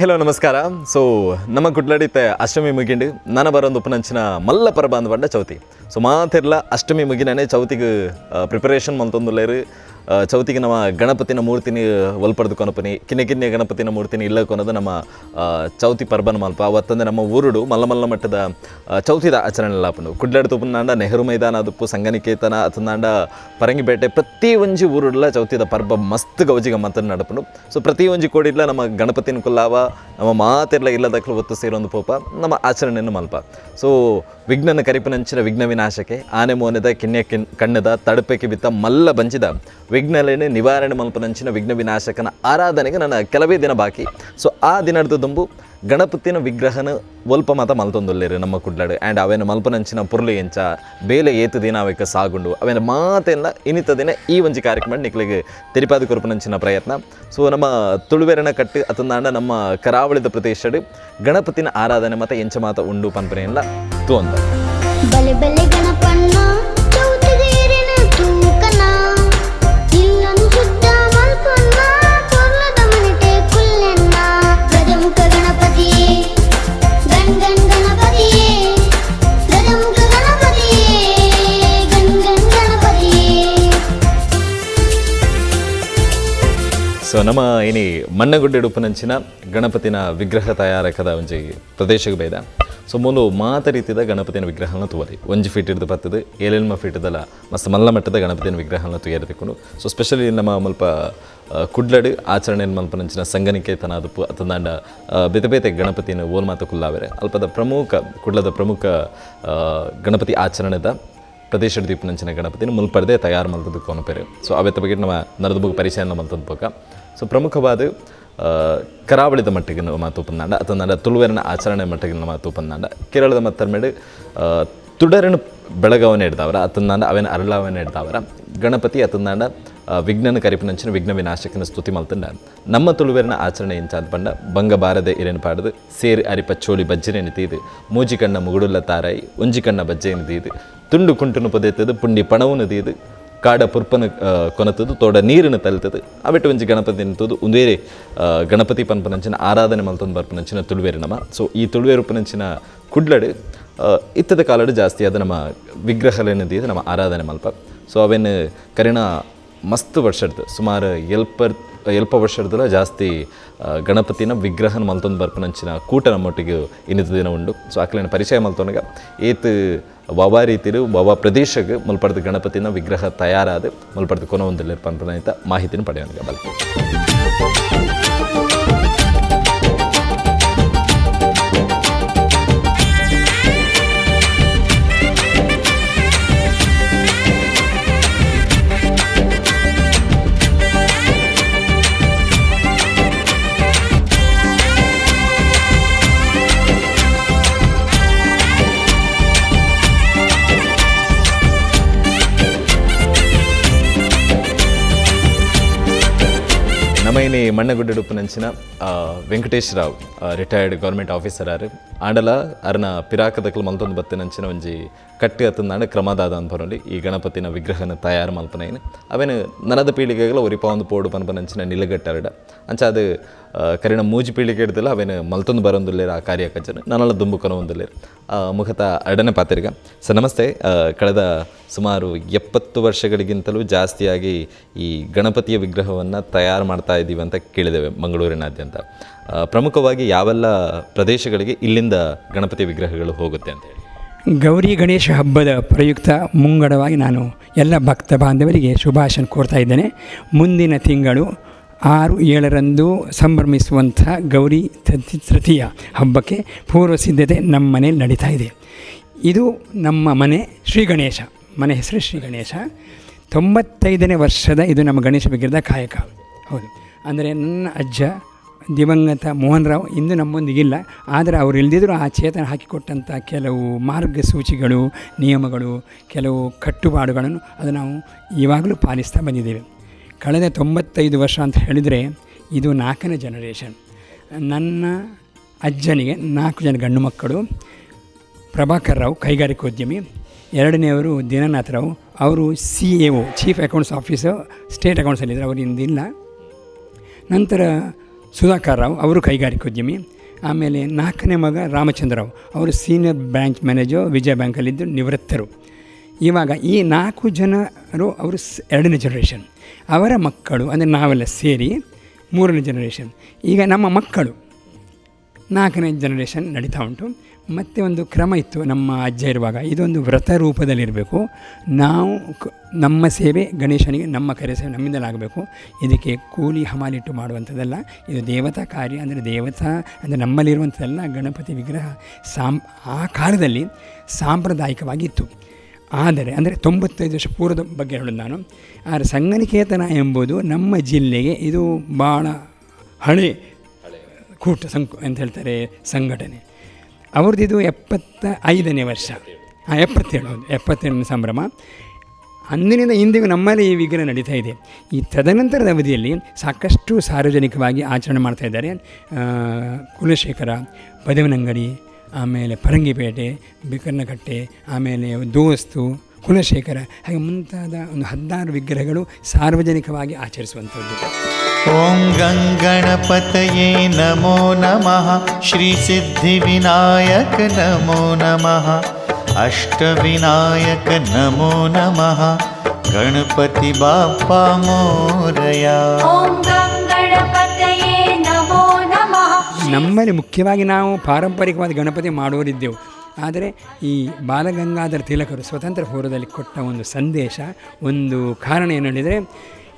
Hello ನಮಸ್ಕಾರ. So ನಮ್ಮ ಕುಡ್ಲಾಡಿತ್ತೆ ಅಷ್ಟಮಿ ಮುಗಿಂಡು ನನ್ನ ಬರೋಂದು ಉಪನಂಚಿನ ಮಲ್ಲ ಪರಬ ಅಂದ್ಬಂಡ ಚೌತಿ. ಸೊ ಮಾತಿರ್ಲ ಅಷ್ಟಮಿ ಮುಗಿನೇ ಚೌತಿಗೆ ಪ್ರಿಪರೇಷನ್ ಮಂತೊಂದುಲ್ಲೇರು. ಚೌತಿಗೆ ನಮ್ಮ ಗಣಪತಿನ ಮೂರ್ತಿನಿ ಒಲ್ಪಡ್ದು ಕೊನಪನಿ, ಕಿನ್ನೆ ಕಿನ್ನೆ ಗಣಪತಿನ ಮೂರ್ತಿನಿ ಇಲ್ಲ ಕೊನದು ನಮ್ಮ ಚೌತಿ ಪರ್ಬನ ಮಲ್ಪ ಅವತ್ತಂದ್ರೆ ನಮ್ಮ ಊರುಡು ಮಲ್ಲಮಲ್ಲ ಮಲ್ಲ ಮಟ್ಟದ ಚೌತಿದ ಆಚರಣೆ ಲಾಪನು ಕುಡ್ಲಾಡ್ ತುಪ್ಪನಾಂಡ ನೆಹರು ಮೈದಾನ ಅದಪ್ಪು ಸಂಗನಿಕೇತನ ಅತನಾಂಡ ಪರಂಗಿಪೇಟೆ ಪ್ರತಿ ಒಂಜಿ ಊರುಡ್ಲ ಚೌತಿದ ಪರ್ಬ ಮಸ್ತ್ ಗೌಜಿಗ ಗಮ್ಮತ್ತನ ನಡಪನು ಸೊ ಪ್ರತಿ ಒಂಜಿ ಕೋಡಿಡ್ಲ ನಮ್ಮ ಗಣಪತಿನ ಕುಲ್ಲಾವ, ನಮ್ಮ ಮಾತೆಲ್ಲ ಇಲ್ಲದಕ್ಕಲು ಒತ್ತು ಸೇರೊಂದು ಪೋಪ, ನಮ್ಮ ಆಚರಣೆಯನ್ನು ಮಲ್ಪ. ಸೊ ವಿಘ್ನನ ಕರಿಪನಂಚಿನ ವಿಘ್ನ ವಿನಾಶಕ್ಕೆ, ಆನೆ ಮೋನೆದ, ಕಿನ್ನೆ ಕಿನ್ ಕಣ್ಣದ ತಡಪೆಕ್ಕೆ ಬಿತ್ತ ಮಲ್ಲ ಬಂಚಿದ ವಿಘ್ನಲೇನೆ ನಿವಾರಣೆ ಮಲ್ಪನಂಚಿನ ವಿಘ್ನ ವಿನಾಶಕನ ಆರಾಧನೆಗೆ ನನ್ನ ಕೆಲವೇ ದಿನ ಬಾಕಿ. ಸೊ ಆ ದಿನದ ದುಂಬು ಗಣಪತಿನ ವಿಗ್ರಹನ ಒಲ್ಪ ಮಾತ ಮಲ್ತೊಂದುಲ್ಲೇರು ನಮ್ಮ ಕುಡ್ಲಾಡು. ಆ್ಯಂಡ್ ಅವೇನು ಮಲ್ಪನಂಚಿನ ಪುರ್ಲಿ ಎಂಚ, ಬೇಲೆ ಏತು ದಿನ ಅವಕ್ಕೆ ಸಾಗುಂಡು. ಅವೇನ ಮಾತೆಲ್ಲ ಇನಿತ ದಿನ ಈ ಒಂಜಿ ಕಾರ್ಯಕ್ರಮ ನಿಕ್ಲಿಗೆ ತಿರುಪಾದಿ ಕುರುಪನಂಚಿನ ಪ್ರಯತ್ನ. ಸೊ ನಮ್ಮ ತುಳುವೆರನ ಕಟ್ಟು ಅತಂದಾಂಡ ನಮ್ಮ ಕರಾವಳಿದ ಪ್ರದೇಶಡು ಗಣಪತಿನ ಆರಾಧನೆ ಮತ್ತು ಎಂಚ ಮಾತ ಉಂಡು ಪನ್ಪನೆಯೆಲ್ಲ ತೋಂದ. ಸೊ ನಮ್ಮ ಏನಿ ಮಣ್ಣಗುಡ್ಡೆ ಉಪನಂಚಿನ ಗಣಪತಿನ ವಿಗ್ರಹ ತಯಾರಕದ ಒಂಜಿ ಪ್ರದೇಶಕ್ಕೆ ಬೇದ. ಸೊ ಮೂಲು ಮಾತ ರೀತಿದ ಗಣಪತಿನ ವಿಗ್ರಹನ ತೂವರಿ ಒಂಜಿ ಫೀಟ್ ಹಿಡಿದು ಬರ್ತದೆ ಏಳೆಲ್ಮ ಫೀಟ್ ಇದಲ್ಲ ಮಸ್ತ್ ಮಲ್ಲ ಮಟ್ಟದ ಗಣಪತಿನ ವಿಗ್ರಹನ ತುಯರ್ ತಿಕ್ಕೊಂಡು ಸೊ ಸ್ಪೆಷಲಿ ನಮ್ಮ ಮಲ್ಪ ಕುಡ್ಲಡು ಆಚರಣೆ ಮಲ್ಪನಂಚಿನ ಸಂಗನಿಕೆ ತನಾದಪ್ಪು ಅತಂದಾಂಡ ಬೇತೆ ಬೇತೆ ಗಣಪತಿನ ಓಲ್ ಮಾತ ಕುಲ್ಲಾವೆರೆ. ಅಲ್ಪದ ಪ್ರಮುಖ, ಕುಡ್ಲದ ಪ್ರಮುಖ ಗಣಪತಿ ಆಚರಣೆದ ಪ್ರದೇಶ ದೀಪನಂಚಿನ ಗಣಪತಿನ ಮುಲ್ಪಡದೆ ತಯಾರು ಮಲ್ತದ್ದು ಕೊನಪೇರು ಸೊ ಅವೆತ್ತ ಬಗ್ಗೆ ನಮ್ಮ ನರದು ಬುಕ್ ಪರಿಚಯನ ಮಲ್ತದ ಪೋಕ. ಸೊ ಪ್ರಮುಖವಾದ ಕರಾವಳಿದ ಮಟ್ಟಿಗೆ ಮಾತು ಪಂದಾಂಡ ಅಥವಾ ತುಳುವೆರನ ಆಚರಣೆ ಮಟ್ಟಿಗೆ ಮಾತು ಪಂದಾಂಡ ಕೇರಳದ ಮತ್ತರ್ಮೇಡು ತುಡರನ ಬೆಳಗವನ್ನ ಹಿಡ್ದವರ ಅತಂದಾಂಡ ಅವನ ಅರಳವನ್ನ ಹಿಡ್ದವರ ಗಣಪತಿ ಅತಂದಾಂಡ ವಿಘ್ನನ ಕರಿಪಿನಂಚಿನ ವಿಘ್ನ ವಿನಾಶಕನ ಸ್ತುತಿ ಮಲ್ತಂಡ ನಮ್ಮ ತುಳುವೆರನ ಆಚರಣೆ ಇಂಚಾದ ಪಂಡ ಬಂಗ ಬಾರದೆ ಇರೇನು ಪಾಡದು ಸೇರಿ ಅರಿಪ ಚೋಳಿ ಬಜ್ಜನೆ ನಿತೀದು ಮೂಜಿ ಕಣ್ಣ ಮುಗುಡುಲ್ಲ ತಾರಾಯಿ ಒಂಜಿ ಕಣ್ಣ ಬಜ್ಜೆ ತೀದು ತುಂಡು ಕುಂಟುನು ಪೊದೆತ್ತದು ಪುಂಡಿ ಪಣವು ನದಿಯದು ಕಾಡ ಪುರ್ಪನ ಕೊನತದು ತೋಡ ನೀರಿನ ತಲಿತದು ಅವಿಟ್ಟು ಒಂಜಿ ಗಣಪತಿ ನಿಂತದು ಒಂದೇ ಆ, ಗಣಪತಿ ಪನ್ಪನಂಚಿನ ಆರಾಧನೆ ಮಲ್ತೊಂದು ಬರ್ಪನಂಚಿನ ತುಳುವೇರು ನಮ್ಮ ಸೊ ಈ ತುಳುವೇರು ಉಪನಂಚಿನ ಕುಡ್ಲಡು ಇತ್ತದ ಕಾಲಡು ಜಾಸ್ತಿ ಅದು ನಮ್ಮ ವಿಗ್ರಹಲೇನದಿ ನಮ್ಮ ಆರಾಧನೆ ಮಲ್ಪ. ಸೊ ಅವೇನು ಕರಿಣ ಮಸ್ತ್ ವರ್ಷದ್ದು ಸುಮಾರು ಎಲ್ಪರ್ ಎಲ್ಪ ವರ್ಷದಲ್ಲ ಜಾಸ್ತಿ ಗಣಪತಿನ ವಿಗ್ರಹನ ಮಲ್ತೊಂದು ಬರ್ಪನಂಚಿನ ಕೂಟ ನಮ್ಮೊಟ್ಟಿಗೆ ಇನ್ನಿತ ದಿನ ಉಂಡು. ಸೊ ಆಕಲಿನ ಪರಿಚಯ ಮಲ್ತೊನಗ. ಏತ್ ವವ ರೀತಿರು ವವ ಪ್ರದೇಶಕ್ಕೆ ಮುಲ್ಪಡ್ದ ಗಣಪತಿನ ವಿಗ್ರಹ ತಯಾರಾದ ಮುಲ್ಪಡ್ದ ಕೊನೊಂದಲ್ಲಿ ಪನ್ಪನಿತ ಮಾಹಿತಿನ ಪಡೆಯೋಣ ಬಲ್ಪ ಉಪ್ಪನಂಚಿನ ಆ, Venkatesh Rao retired government officer ಆರು. ಆಂಡಲ ಅರ್ನ ಪಿರಾಕದಕ್ಕಲು ಮಲ್ತೊಂದು ಬತ್ತಿನಂಚಿನ ಒಂಜಿ ಕಟ್ಟಿ ಹತ್ತಂದಾಂಡ ಕ್ರಮದಾದ ಅನ್ಪನಲ್ಲಿ ಈ ಗಣಪತಿನ ವಿಗ್ರಹನ ತಯಾರು ಮಲ್ಪನೇನು. ಅವೇನು ನನದ ಪೀಳಿಗೆಗಳ ಒಂದು ಪೋಡು ಪನ್ಪನಂಚಿನ ನಿಲಗಟ್ಟರಡ. ಅಂಚ ಅದು ಕರಿಣ ಮೂಜಿ ಪೀಳಿಗೆ ಹಿಡ್ದಲ್ಲ ಅವೇನು ಮಲ್ತೊಂದು ಬರೋಂದುಲ್ಲೇರು ಆ ಕಾರ್ಯಕಚನ ನನ್ನಲ್ಲ ದುಂಬು ಕೊನೊಂದುಲ್ಲೇರು ಮುಖತ ಅಡನೆ ಪಾತ್ರಿಗ. ಸರ್ ನಮಸ್ತೆ ಕಳೆದ ಸುಮಾರು ಎಪ್ಪತ್ತು ವರ್ಷಗಳಿಗಿಂತಲೂ ಜಾಸ್ತಿಯಾಗಿ ಈ ಗಣಪತಿಯ ವಿಗ್ರಹವನ್ನು ತಯಾರು ಮಾಡ್ತಾ ಇದ್ದೀವಿ ಅಂತ ಕೇಳಿದ್ದೇವೆ ಮಂಗಳೂರಿನಾದ್ಯಂತ. ಪ್ರಮುಖವಾಗಿ ಯಾವೆಲ್ಲ ಪ್ರದೇಶಗಳಿಗೆ ಇಲ್ಲಿಂದ ಗಣಪತಿ ವಿಗ್ರಹಗಳು ಹೋಗುತ್ತೆ ಅಂತ ಹೇಳಿ. ಗೌರಿ ಗಣೇಶ ಹಬ್ಬದ ಪ್ರಯುಕ್ತ ಮುಂಗಡವಾಗಿ ನಾನು ಎಲ್ಲ ಭಕ್ತ ಬಾಂಧವರಿಗೆ ಶುಭಾಶಯ ಕೋರ್ತಾ ಇದ್ದೇನೆ. ಮುಂದಿನ ತಿಂಗಳು ಆರು ಏಳರಂದು ಸಂಭ್ರಮಿಸುವಂಥ ಗೌರಿ ತೃತಿ- ತೃತೀಯ ಹಬ್ಬಕ್ಕೆ ಪೂರ್ವ ಸಿದ್ಧತೆ ನಮ್ಮ ಮನೆಯಲ್ಲಿ ನಡೀತಾ ಇದೆ. ಇದು ನಮ್ಮ ಮನೆ ಶ್ರೀ ಗಣೇಶ, ಮನೆ ಹೆಸರು ಶ್ರೀ ಗಣೇಶ. ತೊಂಬತ್ತೈದನೇ ವರ್ಷದ ಇದು ನಮ್ಮ ಗಣೇಶ ವಿಗ್ರಹದ ಕಾಯಕ. ಹೌದು. ಅಂದರೆ ನನ್ನ ಅಜ್ಜ ದಿವಂಗತ ಮೋಹನ್ ರಾವ್ ಇಂದು ನಮ್ಮೊಂದಿಗಿಲ್ಲ, ಆದರೆ ಅವರು ಇಲ್ಲದಿದ್ದರೂ ಆ ಚೇತನ ಹಾಕಿಕೊಟ್ಟಂಥ ಕೆಲವು ಮಾರ್ಗಸೂಚಿಗಳು, ನಿಯಮಗಳು, ಕೆಲವು ಕಟ್ಟುಪಾಡುಗಳನ್ನು ಅದು ನಾವು ಇವಾಗಲೂ ಪಾಲಿಸ್ತಾ ಬಂದಿದ್ದೇವೆ. ಕಳೆದ ತೊಂಬತ್ತೈದು ವರ್ಷ ಅಂತ ಹೇಳಿದರೆ ಇದು ನಾಲ್ಕನೇ ಜನರೇಷನ್ ನನ್ನ ಅಜ್ಜನಿಗೆ ನಾಲ್ಕು ಜನ ಗಂಡು ಮಕ್ಕಳು, ಪ್ರಭಾಕರ್ ರಾವ್ ಕೈಗಾರಿಕೋದ್ಯಮಿ, ಎರಡನೆಯವರು ದಿನನಾಥ್ ರಾವ್, ಅವರು C A O chief accounts officer state ಅಕೌಂಟ್ಸಲ್ಲಿದ್ದರು ಅವರು ಇಂದಿಲ್ಲ. ನಂತರ ಸುಧಾಕರ್ ರಾವ್ ಅವರು ಕೈಗಾರಿಕೋದ್ಯಮಿ. ಆಮೇಲೆ ನಾಲ್ಕನೇ ಮಗ ರಾಮಚಂದ್ರ ರಾವ್. ಅವರು ಸೀನಿಯರ್ ಬ್ಯಾಂಕ್ ಮ್ಯಾನೇಜರ್, ವಿಜಯ ಬ್ಯಾಂಕಲ್ಲಿದ್ದು ನಿವೃತ್ತರು. ಇವಾಗ ಈ ನಾಲ್ಕು ಜನರು ಅವರು ಎರಡನೇ ಜನರೇಷನ್ ಅವರ ಮಕ್ಕಳು ಅಂದರೆ ನಾವೆಲ್ಲ ಸೇರಿ ಮೂರನೇ ಜನರೇಷನ್ ಈಗ ನಮ್ಮ ಮಕ್ಕಳು ನಾಲ್ಕನೇ ಜನರೇಷನ್ ನಡೀತಾ ಉಂಟು. ಮತ್ತು ಒಂದು ಕ್ರಮ ಇತ್ತು ನಮ್ಮ ಅಜ್ಜ ಇರುವಾಗ. ಇದೊಂದು ವ್ರತ ರೂಪದಲ್ಲಿರಬೇಕು. ನಾವು ಕ- ನಮ್ಮ ಸೇವೆ ಗಣೇಶನಿಗೆ ನಮ್ಮ ಕರೆ ಸೇವೆ ನಮ್ಮಿಂದಲಾಗಬೇಕು ಇದಕ್ಕೆ ಕೂಲಿ ಹಮಾಲಿಟ್ಟು ಮಾಡುವಂಥದ್ದಲ್ಲ. ಇದು ದೇವತಾ ಕಾರ್ಯ ಅಂದರೆ ದೇವತಾ ಅಂದರೆ ನಮ್ಮಲ್ಲಿರುವಂಥದ್ದೆಲ್ಲ ಗಣಪತಿ ವಿಗ್ರಹ ಸಾಂ ಆ ಕಾಲದಲ್ಲಿ ಸಾಂಪ್ರದಾಯಿಕವಾಗಿತ್ತು. ಆದರೆ ಅಂದರೆ ತೊಂಬತ್ತೈದು ವರ್ಷ ಪೂರ್ವದ ಬಗ್ಗೆ ಹೇಳೋದು ನಾನು. ಆದರೆ ಸಂಗನಿಕೇತನ ಎಂಬುದು ನಮ್ಮ ಜಿಲ್ಲೆಗೆ ಇದು ಭಾಳ ಹಳೆ ಕೂಟ ಸಂಕು ಅಂತ ಹೇಳ್ತಾರೆ ಸಂಘಟನೆ. ಅವ್ರದ್ದು ಇದು ಎಪ್ಪತ್ತ ಐದನೇ ವರ್ಷ. ಹಾಂ ಎಪ್ಪತ್ತೇಳು ಹೌದು ಎಪ್ಪತ್ತೇಳನೇ ಸಂಭ್ರಮ. ಅಂದಿನಿಂದ ಇಂದಿಗೂ ನಮ್ಮಲ್ಲಿ ಈ ವಿಗ್ರಹ ನಡೀತಾ ಇದೆ. ಈ ತದನಂತರದ ಅವಧಿಯಲ್ಲಿ ಸಾಕಷ್ಟು ಸಾರ್ವಜನಿಕವಾಗಿ ಆಚರಣೆ ಮಾಡ್ತಾ ಇದ್ದಾರೆ. ಕುಲಶೇಖರ ಪದವನಂಗಡಿ ಆಮೇಲೆ ಪರಂಗಿಪೇಟೆ, ಬಿಕರ್ನಕಟ್ಟೆ, ಆಮೇಲೆ ದೋಸ್ತು, ಕುಲಶೇಖರ, ಹಾಗೆ ಮುಂತಾದ ಒಂದು ಹದಿನಾರು ವಿಗ್ರಹಗಳು ಸಾರ್ವಜನಿಕವಾಗಿ ಆಚರಿಸುವಂಥದ್ದು. ॐ गङ्गणपतये नमो नमः श्रीसिद्धिविनायक नमो नमः अष्टविनायक नमो नमः गणपति बाप्पा मोरया ॐ गं गणपतये नमो नमः ನಮ್ಮಲ್ಲಿ ಮುಖ್ಯವಾಗಿ ನಾವು ಪಾರಂಪರಿಕವಾದ ಗಣಪತಿ ಮಾಡೋರಿದ್ದೆವು ಆದರೆ ಈ ಬಾಲಗಂಗಾಧರ ತಿಲಕರು ಸ್ವತಂತ್ರ ಪೂರ್ವದಲ್ಲಿ ಕೊಟ್ಟ ಒಂದು ಸಂದೇಶ ಒಂದು ಕಾರಣ ಏನು ಹೇಳಿದರೆ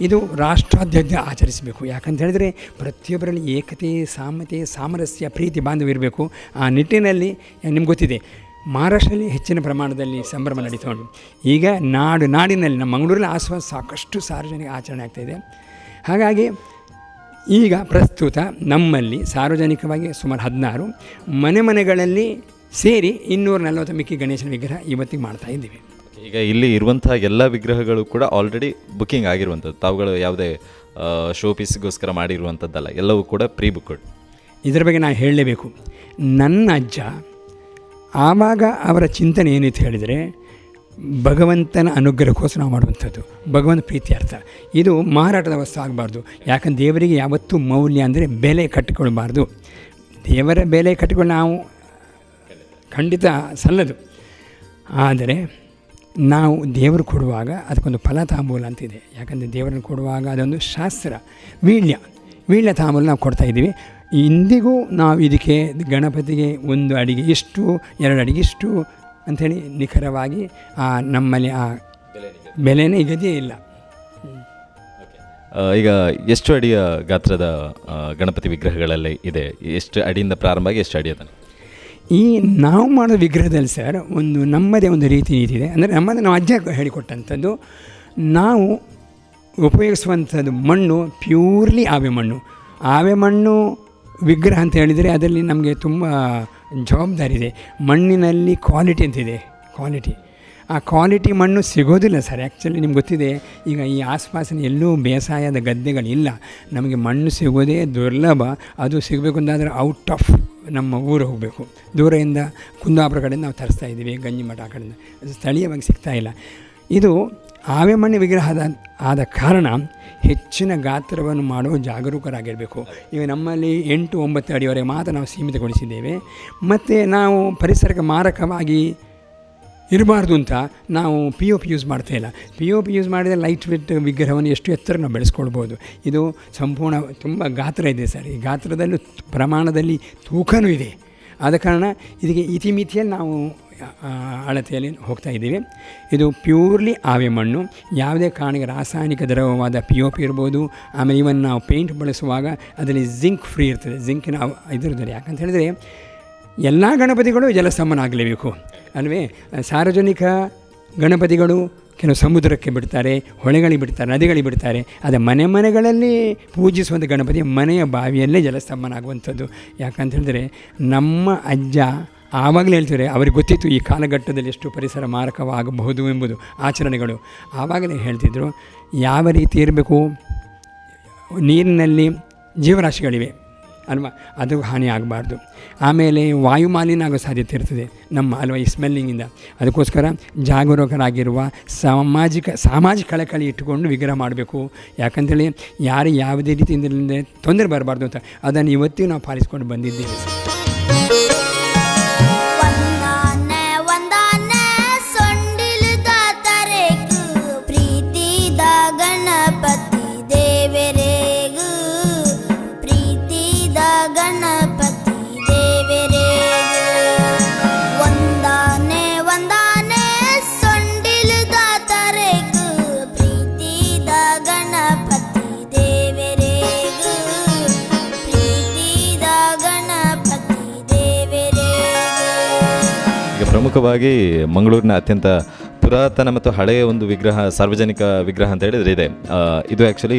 ಇದು ರಾಷ್ಟ್ರಾದ್ಯಂತ ಆಚರಿಸಬೇಕು. ಯಾಕಂತ ಹೇಳಿದರೆ ಪ್ರತಿಯೊಬ್ಬರಲ್ಲಿ ಏಕತೆ ಸಾಮತೆ ಸಾಮರಸ್ಯ, ಪ್ರೀತಿ, ಬಾಂಧವ್ಯ ಇರಬೇಕು. ಆ ನಿಟ್ಟಿನಲ್ಲಿ ನಿಮ್ಗೆ ಗೊತ್ತಿದೆ. ಮಹಾರಾಷ್ಟ್ರದಲ್ಲಿ ಹೆಚ್ಚಿನ ಪ್ರಮಾಣದಲ್ಲಿ ಸಂಭ್ರಮ ನಡೀತಾ ಉಂಟು. ಈಗ ನಾಡು, ನಾಡಿನಲ್ಲಿ, ನಮ್ಮ ಮಂಗಳೂರಲ್ಲಿ ಆಸ್ವಾದ ಸಾಕಷ್ಟು ಸಾರ್ವಜನಿಕ ಆಚರಣೆ ಆಗ್ತಾಯಿದೆ ಹಾಗಾಗಿ ಈಗ ಪ್ರಸ್ತುತ ನಮ್ಮಲ್ಲಿ ಸಾರ್ವಜನಿಕವಾಗಿ ಸುಮಾರು ಹದಿನಾರು ಮನೆ ಮನೆಗಳಲ್ಲಿ ಸೇರಿ ಇನ್ನೂರ ನಲವತ್ತು ಮಿಕ್ಕಿ ಗಣೇಶನ ವಿಗ್ರಹ ಇವತ್ತಿಗೆ ಮಾಡ್ತಾ ಇದ್ದೀವಿ. ಈಗ ಇಲ್ಲಿ ಇರುವಂತಹ ಎಲ್ಲ ವಿಗ್ರಹಗಳು ಕೂಡ ಆಲ್ರೆಡಿ ಬುಕ್ಕಿಂಗ್ ಆಗಿರುವಂಥದ್ದು. ತಾವುಗಳು ಯಾವುದೇ ಶೋ ಪೀಸ್ಗೋಸ್ಕರ ಮಾಡಿರುವಂಥದ್ದಲ್ಲ, ಎಲ್ಲವೂ ಕೂಡ ಪ್ರೀ ಬುಕ್ಡ್ ಇದರ ಬಗ್ಗೆ ನಾನು ಹೇಳಲೇಬೇಕು. ನನ್ನ ಅಜ್ಜ ಆವಾಗ ಅವರ ಚಿಂತನೆ ಏನಿತ್ತು ಹೇಳಿದರೆ, ಭಗವಂತನ ಅನುಗ್ರಹಕ್ಕೋಸ್ಕರ ನಾವು ಮಾಡುವಂಥದ್ದು. ಭಗವಂತ ಪ್ರೀತ್ಯರ್ಥ ಇದು ಮಾರಾಟದ ವಸ್ತು ಆಗಬಾರ್ದು. ಯಾಕಂದ್ರೆ ದೇವರಿಗೆ ಯಾವತ್ತೂ ಮೌಲ್ಯ ಅಂದರೆ ಬೆಲೆ ಕಟ್ಟಿಕೊಳ್ಬಾರ್ದು. ದೇವರ ಬೆಲೆ ಕಟ್ಟಿಕೊಂಡು ನಾವು ಖಂಡಿತ ಸಲ್ಲದು. ಆದರೆ ನಾವು ದೇವರು ಕೊಡುವಾಗ ಅದಕ್ಕೊಂದು ಫಲ ತಾಂಬೂಲ ಅಂತಿದೆ ಯಾಕಂದರೆ ದೇವರನ್ನು ಕೊಡುವಾಗ ಅದೊಂದು ಶಾಸ್ತ್ರ, ವೀಳ್ಯ. ವೀಳ್ಯ ತಾಂಬೂಲ ನಾವು ಕೊಡ್ತಾ ಇದ್ದೀವಿ. ಇಂದಿಗೂ ನಾವು ಇದಕ್ಕೆ ಗಣಪತಿಗೆ ಒಂದು ಅಡಿಗೆ ಇಷ್ಟು, ಎರಡು ಅಡಿಗೆ ಇಷ್ಟು ಅಂಥೇಳಿ ನಿಖರವಾಗಿ ಆ ನಮ್ಮಲ್ಲಿ ಆ ಬೆಲೆನೇ ಇಗದೇ ಇಲ್ಲ. ಈಗ ಎಷ್ಟು ಅಡಿಯ ಗಾತ್ರದ ಗಣಪತಿ ವಿಗ್ರಹಗಳಲ್ಲಿ ಇದೆ? ಎಷ್ಟು ಅಡಿಯಿಂದ ಪ್ರಾರಂಭ ಆಗಿ ಎಷ್ಟು ಅಡಿ ತನಕ ಈ ನಾವು ಮಾಡೋ ವಿಗ್ರಹದಲ್ಲಿ ಸರ್ ಒಂದು ನಮ್ಮದೇ ಒಂದು ರೀತಿ ನೀತಿ ಇದೆ ಅಂದರೆ ನಮ್ಮದೇ ನಾವು ಅಜ್ಜ ಹೇಳಿಕೊಟ್ಟಂಥದ್ದು. ನಾವು ಉಪಯೋಗಿಸುವಂಥದ್ದು ಮಣ್ಣು, ಪ್ಯೂರ್ಲಿ ಆವೆ ಮಣ್ಣು. ಆವೆ ಮಣ್ಣು ವಿಗ್ರಹ ಅಂತ ಹೇಳಿದರೆ ಅದರಲ್ಲಿ ನಮಗೆ ತುಂಬ ಜವಾಬ್ದಾರಿ ಇದೆ ಮಣ್ಣಿನಲ್ಲಿ ಕ್ವಾಲಿಟಿ ಅಂತಿದೆ. ಕ್ವಾಲಿಟಿ. ಆ ಕ್ವಾಲಿಟಿ ಮಣ್ಣು ಸಿಗೋದಿಲ್ಲ ಸರ್ ಆ್ಯಕ್ಚುಲಿ ನಿಮ್ಗೆ ಗೊತ್ತಿದೆ, ಈಗ ಈ ಆಸ್ಪಾಸಿನ ಎಲ್ಲೂ ಬೇಸಾಯದ ಗದ್ದೆಗಳಿಲ್ಲ. ನಮಗೆ ಮಣ್ಣು ಸಿಗೋದೇ ದುರ್ಲಭ. ಅದು ಸಿಗಬೇಕು ಅಂತಾದರೆ ಔಟ್ ಆಫ್ ನಮ್ಮ ಊರು ಹೋಗಬೇಕು. ದೂರದಿಂದ ಕುಂದಾಪುರ ಕಡೆಯಿಂದ ನಾವು ತರಿಸ್ತಾ ಇದ್ದೀವಿ ಗಂಜಿಮಠ ಆ ಕಡೆಯಿಂದ. ಅದು ಸ್ಥಳೀಯವಾಗಿ ಸಿಗ್ತಾ ಇಲ್ಲ. ಇದು ಆವೆ ಮಣ್ಣು ವಿಗ್ರಹದ ಆದ ಕಾರಣ ಹೆಚ್ಚಿನ ಗಾತ್ರವನ್ನು ಮಾಡುವ ಜಾಗರೂಕರಾಗಿರಬೇಕು. ಈಗ ನಮ್ಮಲ್ಲಿ ಎಂಟು ಒಂಬತ್ತು ಅಡಿವರೆಗೆ ಮಾತ್ರ ನಾವು ಸೀಮಿತಗೊಳಿಸಿದ್ದೇವೆ. ಮತ್ತು ನಾವು ಪರಿಸರಕ್ಕೆ ಮಾರಕವಾಗಿ ಇರಬಾರ್ದು ಅಂತ ನಾವು ಪಿ ಒ ಪಿ ಯೂಸ್ ಮಾಡ್ತಾ ಇಲ್ಲ. ಪಿ ಒ ಪಿ ಯೂಸ್ ಮಾಡಿದರೆ ಲೈಟ್ ವೆಟ್ ವಿಗ್ರಹವನ್ನು ಎಷ್ಟು ಎತ್ತರ ನಾವು ಬೆಳೆಸ್ಕೊಳ್ಬೋದು. ಇದು ಸಂಪೂರ್ಣ ತುಂಬ ಗಾತ್ರ ಇದೆ ಸರ್. ಈ ಗಾತ್ರದಲ್ಲೂ ಪ್ರಮಾಣದಲ್ಲಿ ತೂಕನೂ ಇದೆ. ಆದ ಕಾರಣ ಇದಕ್ಕೆ ಇತಿಮಿತಿಯಲ್ಲಿ ನಾವು ಅಳತೆಯಲ್ಲಿ ಹೋಗ್ತಾ ಇದ್ದೀವಿ. ಇದು ಪ್ಯೂರ್ಲಿ ಆವೆ ಮಣ್ಣು. ಯಾವುದೇ ಕಾರಣಕ್ಕೆ ರಾಸಾಯನಿಕ ದ್ರವವಾದ ಪಿ ಒ ಪಿ ಇರ್ಬೋದು. ಆಮೇಲೆ ಇವನ್ ನಾವು ಪೇಂಟ್ ಬಳಸುವಾಗ ಅದರಲ್ಲಿ ಜಿಂಕ್ ಫ್ರೀ ಇರ್ತದೆ. ಜಿಂಕಿನ ಇದಿರ್ತದೆ ಯಾಕಂತ ಹೇಳಿದರೆ ಎಲ್ಲ ಗಣಪತಿಗಳು ಜಲಸ್ತಂಭನ ಆಗಲೇಬೇಕು ಅಲ್ವೇ? ಸಾರ್ವಜನಿಕ ಗಣಪತಿಗಳು ಕೆಲವು ಸಮುದ್ರಕ್ಕೆ ಬಿಡ್ತಾರೆ, ಹೊಳೆಗಳಿಗೆ ಬಿಡ್ತಾರೆ, ನದಿಗಳಿಗೆ ಬಿಡ್ತಾರೆ. ಆದರೆ ಮನೆ ಮನೆಗಳಲ್ಲಿ ಪೂಜಿಸುವಂಥ ಗಣಪತಿ ಮನೆಯ ಬಾವಿಯಲ್ಲೇ ಜಲಸ್ತಂಭನ ಆಗುವಂಥದ್ದು. ಯಾಕಂತ ಹೇಳಿದ್ರೆ ನಮ್ಮ ಅಜ್ಜ ಆವಾಗಲೇ ಹೇಳ್ತಾರೆ ಅವ್ರಿಗೆ ಗೊತ್ತಿತ್ತು ಈ ಕಾಲಘಟ್ಟದಲ್ಲಿ ಎಷ್ಟು ಪರಿಸರ ಮಾರಕವಾಗಬಹುದು ಎಂಬುದು ಆಚರಣೆಗಳು. ಆವಾಗಲೇ ಹೇಳ್ತಿದ್ರು, ಯಾವ ರೀತಿ ಇರಬೇಕು? ನೀರಿನಲ್ಲಿ ಜೀವರಾಶಿಗಳಿವೆ. ಅಲ್ವಾ ಅದು ಹಾನಿ ಆಗಬಾರ್ದು. ಆಮೇಲೆ ವಾಯುಮಾಲಿನ್ಯ ಆಗೋ ಸಾಧ್ಯತೆ ಇರ್ತದೆ. ನಮ್ಮ ಅಲ್ವಾ ಈ ಸ್ಮೆಲ್ಲಿಂಗಿಂದ. ಅದಕ್ಕೋಸ್ಕರ ಜಾಗರೂಕರಾಗಿರುವ ಸಾಮಾಜಿಕ ಸಾಮಾಜಿಕ ಕಳಕಳಿ ಇಟ್ಟುಕೊಂಡು ವಿಗ್ರಹ ಮಾಡಬೇಕು. ಯಾಕಂತೇಳಿ ಯಾರು ಯಾವುದೇ ರೀತಿಯಿಂದ ತೊಂದರೆ ಬರಬಾರ್ದು ಅಂತ ಅದನ್ನು ಇವತ್ತಿಗೂ ನಾವು ಪಾಲಿಸ್ಕೊಂಡು ಬಂದಿದ್ದೇವೆ. ಪ್ರಮುಖವಾಗಿ ಮಂಗಳೂರಿನ ಅತ್ಯಂತ ಪುರಾತನ ಮತ್ತು ಹಳೆಯ ಒಂದು ವಿಗ್ರಹ, ಸಾರ್ವಜನಿಕ ವಿಗ್ರಹ ಅಂತ ಹೇಳಿದ್ರೆ ಇದೆ. ಇದು ಆ್ಯಕ್ಚುಲಿ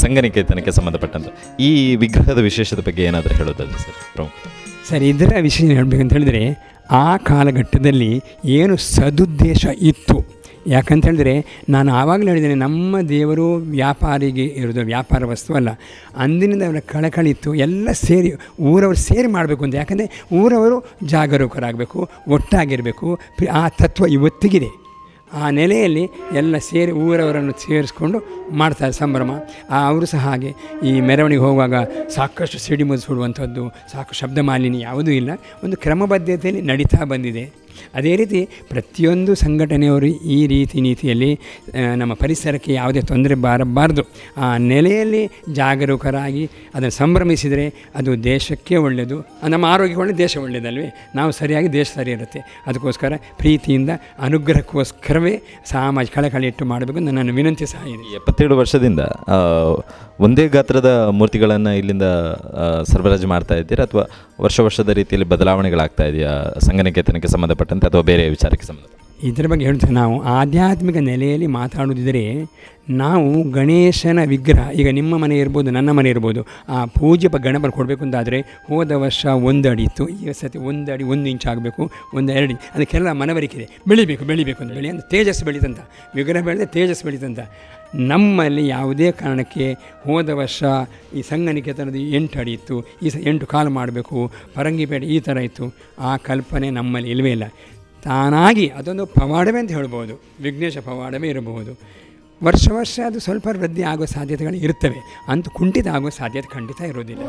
ಸಂಗನಿಕೇತನಕ್ಕೆ ಸಂಬಂಧಪಟ್ಟಂಥ ಈ ವಿಗ್ರಹದ ವಿಶೇಷದ ಬಗ್ಗೆ ಏನಾದರೂ ಹೇಳೋದಲ್ಲ ಸರ್, ಪ್ರಮುಖ. ಸರ್, ಇದರ ವಿಷಯ ಹೇಳಬೇಕಂತ ಹೇಳಿದರೆ ಆ ಕಾಲಘಟ್ಟದಲ್ಲಿ ಏನು ಸದುದ್ದೇಶ ಇತ್ತು? ಯಾಕಂತ ಹೇಳಿದ್ರೆ ನಾನು ಆವಾಗಲೇ ಹೇಳಿದ್ದೇನೆ, ನಮ್ಮ ದೇವರು ವ್ಯಾಪಾರಿಗೆ ಇರೋದು ವ್ಯಾಪಾರ ವಸ್ತು ಅಲ್ಲ. ಅಂದಿನಿಂದ ಅವರ ಕಳಕಳಿತ್ತು, ಎಲ್ಲ ಸೇರಿ ಊರವರು ಸೇರಿ ಮಾಡಬೇಕು ಅಂತ. ಯಾಕಂದರೆ ಊರವರು ಜಾಗರೂಕರಾಗಬೇಕು, ಒಟ್ಟಾಗಿರಬೇಕು, ಆ ತತ್ವ ಇವತ್ತಿಗಿದೆ. ಆ ನೆಲೆಯಲ್ಲಿ ಎಲ್ಲ ಸೇರಿ ಊರವರನ್ನು ಸೇರಿಸ್ಕೊಂಡು ಮಾಡ್ತಾರೆ ಸಂಭ್ರಮ. ಅವರು ಸಹ ಹಾಗೆ ಈ ಮೆರವಣಿಗೆ ಹೋಗುವಾಗ ಸಾಕಷ್ಟು ಸಿಡಿಮದ್ದು ಸುಡುವಂಥದ್ದು, ಸಾಕು ಶಬ್ದ ಮಾಲಿನ್ಯ ಯಾವುದೂ ಇಲ್ಲ. ಒಂದು ಕ್ರಮಬದ್ಧತೆಯಲ್ಲಿ ನಡೀತಾ ಬಂದಿದೆ. ಅದೇ ರೀತಿ ಪ್ರತಿಯೊಂದು ಸಂಘಟನೆಯವರು ಈ ರೀತಿ ನೀತಿಯಲ್ಲಿ ನಮ್ಮ ಪರಿಸರಕ್ಕೆ ಯಾವುದೇ ತೊಂದರೆ ಬಾರಬಾರ್ದು. ಆ ನೆಲೆಯಲ್ಲಿ ಜಾಗರೂಕರಾಗಿ ಅದನ್ನು ಸಂಭ್ರಮಿಸಿದರೆ ಅದು ದೇಶಕ್ಕೆ ಒಳ್ಳೆಯದು. ನಮ್ಮ ಆರೋಗ್ಯಕ್ಕೆ ಒಳ್ಳೆ, ದೇಶ ಒಳ್ಳೆಯದಲ್ವೇ? ನಾವು ಸರಿಯಾಗಿ ದೇಶ ಸರಿ ಇರುತ್ತೆ. ಅದಕ್ಕೋಸ್ಕರ ಪ್ರೀತಿಯಿಂದ ಅನುಗ್ರಹಕ್ಕೋಸ್ಕರವೇ ಸಾಮಾಜಿಕ ಕಳಕಳಿ ಇಟ್ಟು ಮಾಡಬೇಕು ನನ್ನನ್ನು ನನ್ನ ವಿನಂತಿ ಸಹ ಇದೆ. ಎಪ್ಪತ್ತೇಳು ವರ್ಷದಿಂದ ಒಂದೇ ಗಾತ್ರದ ಮೂರ್ತಿಗಳನ್ನು ಇಲ್ಲಿಂದ ಸರಬರಾಜು ಮಾಡ್ತಾ ಇದ್ದೀರಾ? ಅಥವಾ ವರ್ಷ ವರ್ಷದ ರೀತಿಯಲ್ಲಿ ಬದಲಾವಣೆಗಳಾಗ್ತಾ ಇದೆಯಾ? ಸಂಘನಿಕೇತನಕ್ಕೆ ಸಂಬಂಧಪಟ್ಟಂತೆ ಅಥವಾ ಬೇರೆ ವಿಚಾರಕ್ಕೆ ಸಂಬಂಧಪಟ್ಟಂತೆ? ಇದರ ಬಗ್ಗೆ ಹೇಳ್ತೇವೆ ನಾವು. ಆಧ್ಯಾತ್ಮಿಕ ನೆಲೆಯಲ್ಲಿ ಮಾತಾಡುವುದಿದ್ದರೆ ನಾವು ಗಣೇಶನ ವಿಗ್ರಹ, ಈಗ ನಿಮ್ಮ ಮನೆ ಇರ್ಬೋದು, ನನ್ನ ಮನೆ ಇರ್ಬೋದು, ಆ ಪೂಜೆ ಗಣಪನ ಕೊಡಬೇಕು ಅಂತಾದರೆ ಹೋದ ವರ್ಷ ಒಂದು ಅಡಿ ಇತ್ತು ಈ ಸತಿ ಒಂದು ಅಡಿ ಒಂದು ಇಂಚ್ ಆಗಬೇಕು ಒಂದು ಎರಡು ಅದಕ್ಕೆಲ್ಲ ಮನವರಿಕೆ ಇದೆ ಬೆಳಿಬೇಕು ಬೆಳಿಬೇಕು ಅಂತ, ಬೆಳಿ ಅಂತ ತೇಜಸ್ಸು ಬೆಳೀತಂತ. ವಿಗ್ರಹ ಬೆಳೆದ ತೇಜಸ್ಸು ಬೆಳೀತಂತ. ನಮ್ಮಲ್ಲಿ ಯಾವುದೇ ಕಾರಣಕ್ಕೆ ಹೋದ ವರ್ಷ ಈ ಸಂಘನಿಕೇತನದ ಎಂಟು ಅಡಿ ಇತ್ತು. ಈ ಸ ಎಂಟು ಕಾಲು ಮಾಡಬೇಕು. ಪರಂಗಿಪೇಟೆ ಈ ಥರ ಇತ್ತು. ಆ ಕಲ್ಪನೆ ನಮ್ಮಲ್ಲಿ ಇಲ್ಲವೇ ಇಲ್ಲ. ತಾನಾಗಿ ಅದೊಂದು ಪವಾಡವೇ ಅಂತ ಹೇಳ್ಬೋದು. ವಿಘ್ನೇಶ ಪವಾಡವೇ ಇರಬಹುದು. ವರ್ಷ ವರ್ಷ ಅದು ಸ್ವಲ್ಪ ವೃದ್ಧಿ ಆಗೋ ಸಾಧ್ಯತೆಗಳು ಇರ್ತವೆ. ಅಂತ ಕುಂಠಿತ ಆಗೋ ಸಾಧ್ಯತೆ ಖಂಡಿತ ಇರೋದಿಲ್ಲ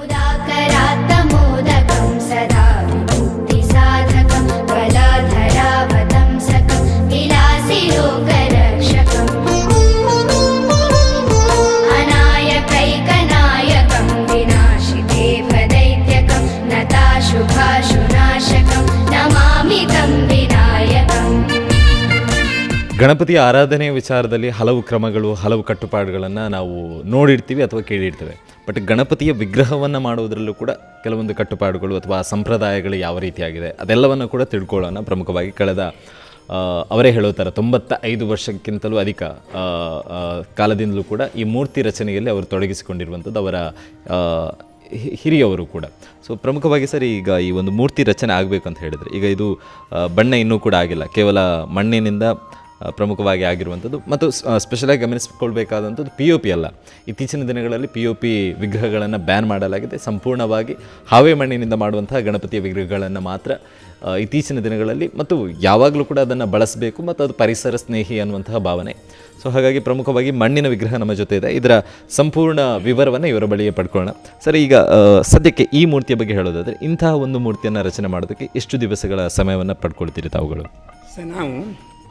ಗಣಪತಿ ಆರಾಧನೆಯ ವಿಚಾರದಲ್ಲಿ ಹಲವು ಕ್ರಮಗಳು, ಹಲವು ಕಟ್ಟುಪಾಡುಗಳನ್ನು ನಾವು ನೋಡಿರ್ತೀವಿ ಅಥವಾ ಕೇಳಿರ್ತೇವೆ. ಬಟ್ ಗಣಪತಿಯ ವಿಗ್ರಹವನ್ನು ಮಾಡುವುದರಲ್ಲೂ ಕೂಡ ಕೆಲವೊಂದು ಕಟ್ಟುಪಾಡುಗಳು ಅಥವಾ ಸಂಪ್ರದಾಯಗಳು ಯಾವ ರೀತಿಯಾಗಿದೆ ಅದೆಲ್ಲವನ್ನು ಕೂಡ ತಿಳ್ಕೊಳ್ಳೋಣ ಪ್ರಮುಖವಾಗಿ ಕಳೆದ ಅವರೇ ಹೇಳೋ ಥರ ತೊಂಬತ್ತ ಐದು ವರ್ಷಕ್ಕಿಂತಲೂ ಅಧಿಕ ಕಾಲದಿಂದಲೂ ಕೂಡ ಈ ಮೂರ್ತಿ ರಚನೆಯಲ್ಲಿ ಅವರು ತೊಡಗಿಸಿಕೊಂಡಿರುವಂಥದ್ದು ಅವರ ಹಿರಿಯವರು ಕೂಡ. ಸೊ ಪ್ರಮುಖವಾಗಿ ಸರ್ ಈಗ ಈ ಒಂದು ಮೂರ್ತಿ ರಚನೆ ಆಗಬೇಕು ಅಂತ ಹೇಳಿದರೆ, ಈಗ ಇದು ಬಣ್ಣ ಇನ್ನೂ ಕೂಡ ಆಗಿಲ್ಲ. ಕೇವಲ ಮಣ್ಣಿನಿಂದ ಪ್ರಮುಖವಾಗಿ ಆಗಿರುವಂಥದ್ದು. ಮತ್ತು ಸ್ಪೆಷಲಾಗಿ ಗಮನಿಸಿಕೊಳ್ಬೇಕಾದಂಥದ್ದು ಪಿ ಯು ಪಿ ಅಲ್ಲ. ಇತ್ತೀಚಿನ ದಿನಗಳಲ್ಲಿ ಪಿ ಯು ಪಿ ವಿಗ್ರಹಗಳನ್ನು ಬ್ಯಾನ್ ಮಾಡಲಾಗಿದೆ. ಸಂಪೂರ್ಣವಾಗಿ ಹಾವೇ ಮಣ್ಣಿನಿಂದ ಮಾಡುವಂತಹ ಗಣಪತಿಯ ವಿಗ್ರಹಗಳನ್ನು ಮಾತ್ರ ಇತ್ತೀಚಿನ ದಿನಗಳಲ್ಲಿ ಮತ್ತು ಯಾವಾಗಲೂ ಕೂಡ ಅದನ್ನು ಬಳಸಬೇಕು ಮತ್ತು ಅದು ಪರಿಸರ ಸ್ನೇಹಿ ಅನ್ನುವಂತಹ ಭಾವನೆ. ಸೊ ಹಾಗಾಗಿ ಪ್ರಮುಖವಾಗಿ ಮಣ್ಣಿನ ವಿಗ್ರಹ ನಮ್ಮ ಜೊತೆ ಇದೆ. ಇದರ ಸಂಪೂರ್ಣ ವಿವರವನ್ನು ಇವರ ಬಳಿಯೇ ಪಡ್ಕೊಳ್ಳೋಣ. ಸರಿ, ಈಗ ಸದ್ಯಕ್ಕೆ ಈ ಮೂರ್ತಿಯ ಬಗ್ಗೆ ಹೇಳೋದಾದರೆ, ಇಂತಹ ಒಂದು ಮೂರ್ತಿಯನ್ನು ರಚನೆ ಮಾಡೋದಕ್ಕೆ ಎಷ್ಟು ದಿವಸಗಳ ಸಮಯವನ್ನು ಪಡ್ಕೊಳ್ತೀರಿ ತಾವುಗಳು? ಸರ್, ನಾವು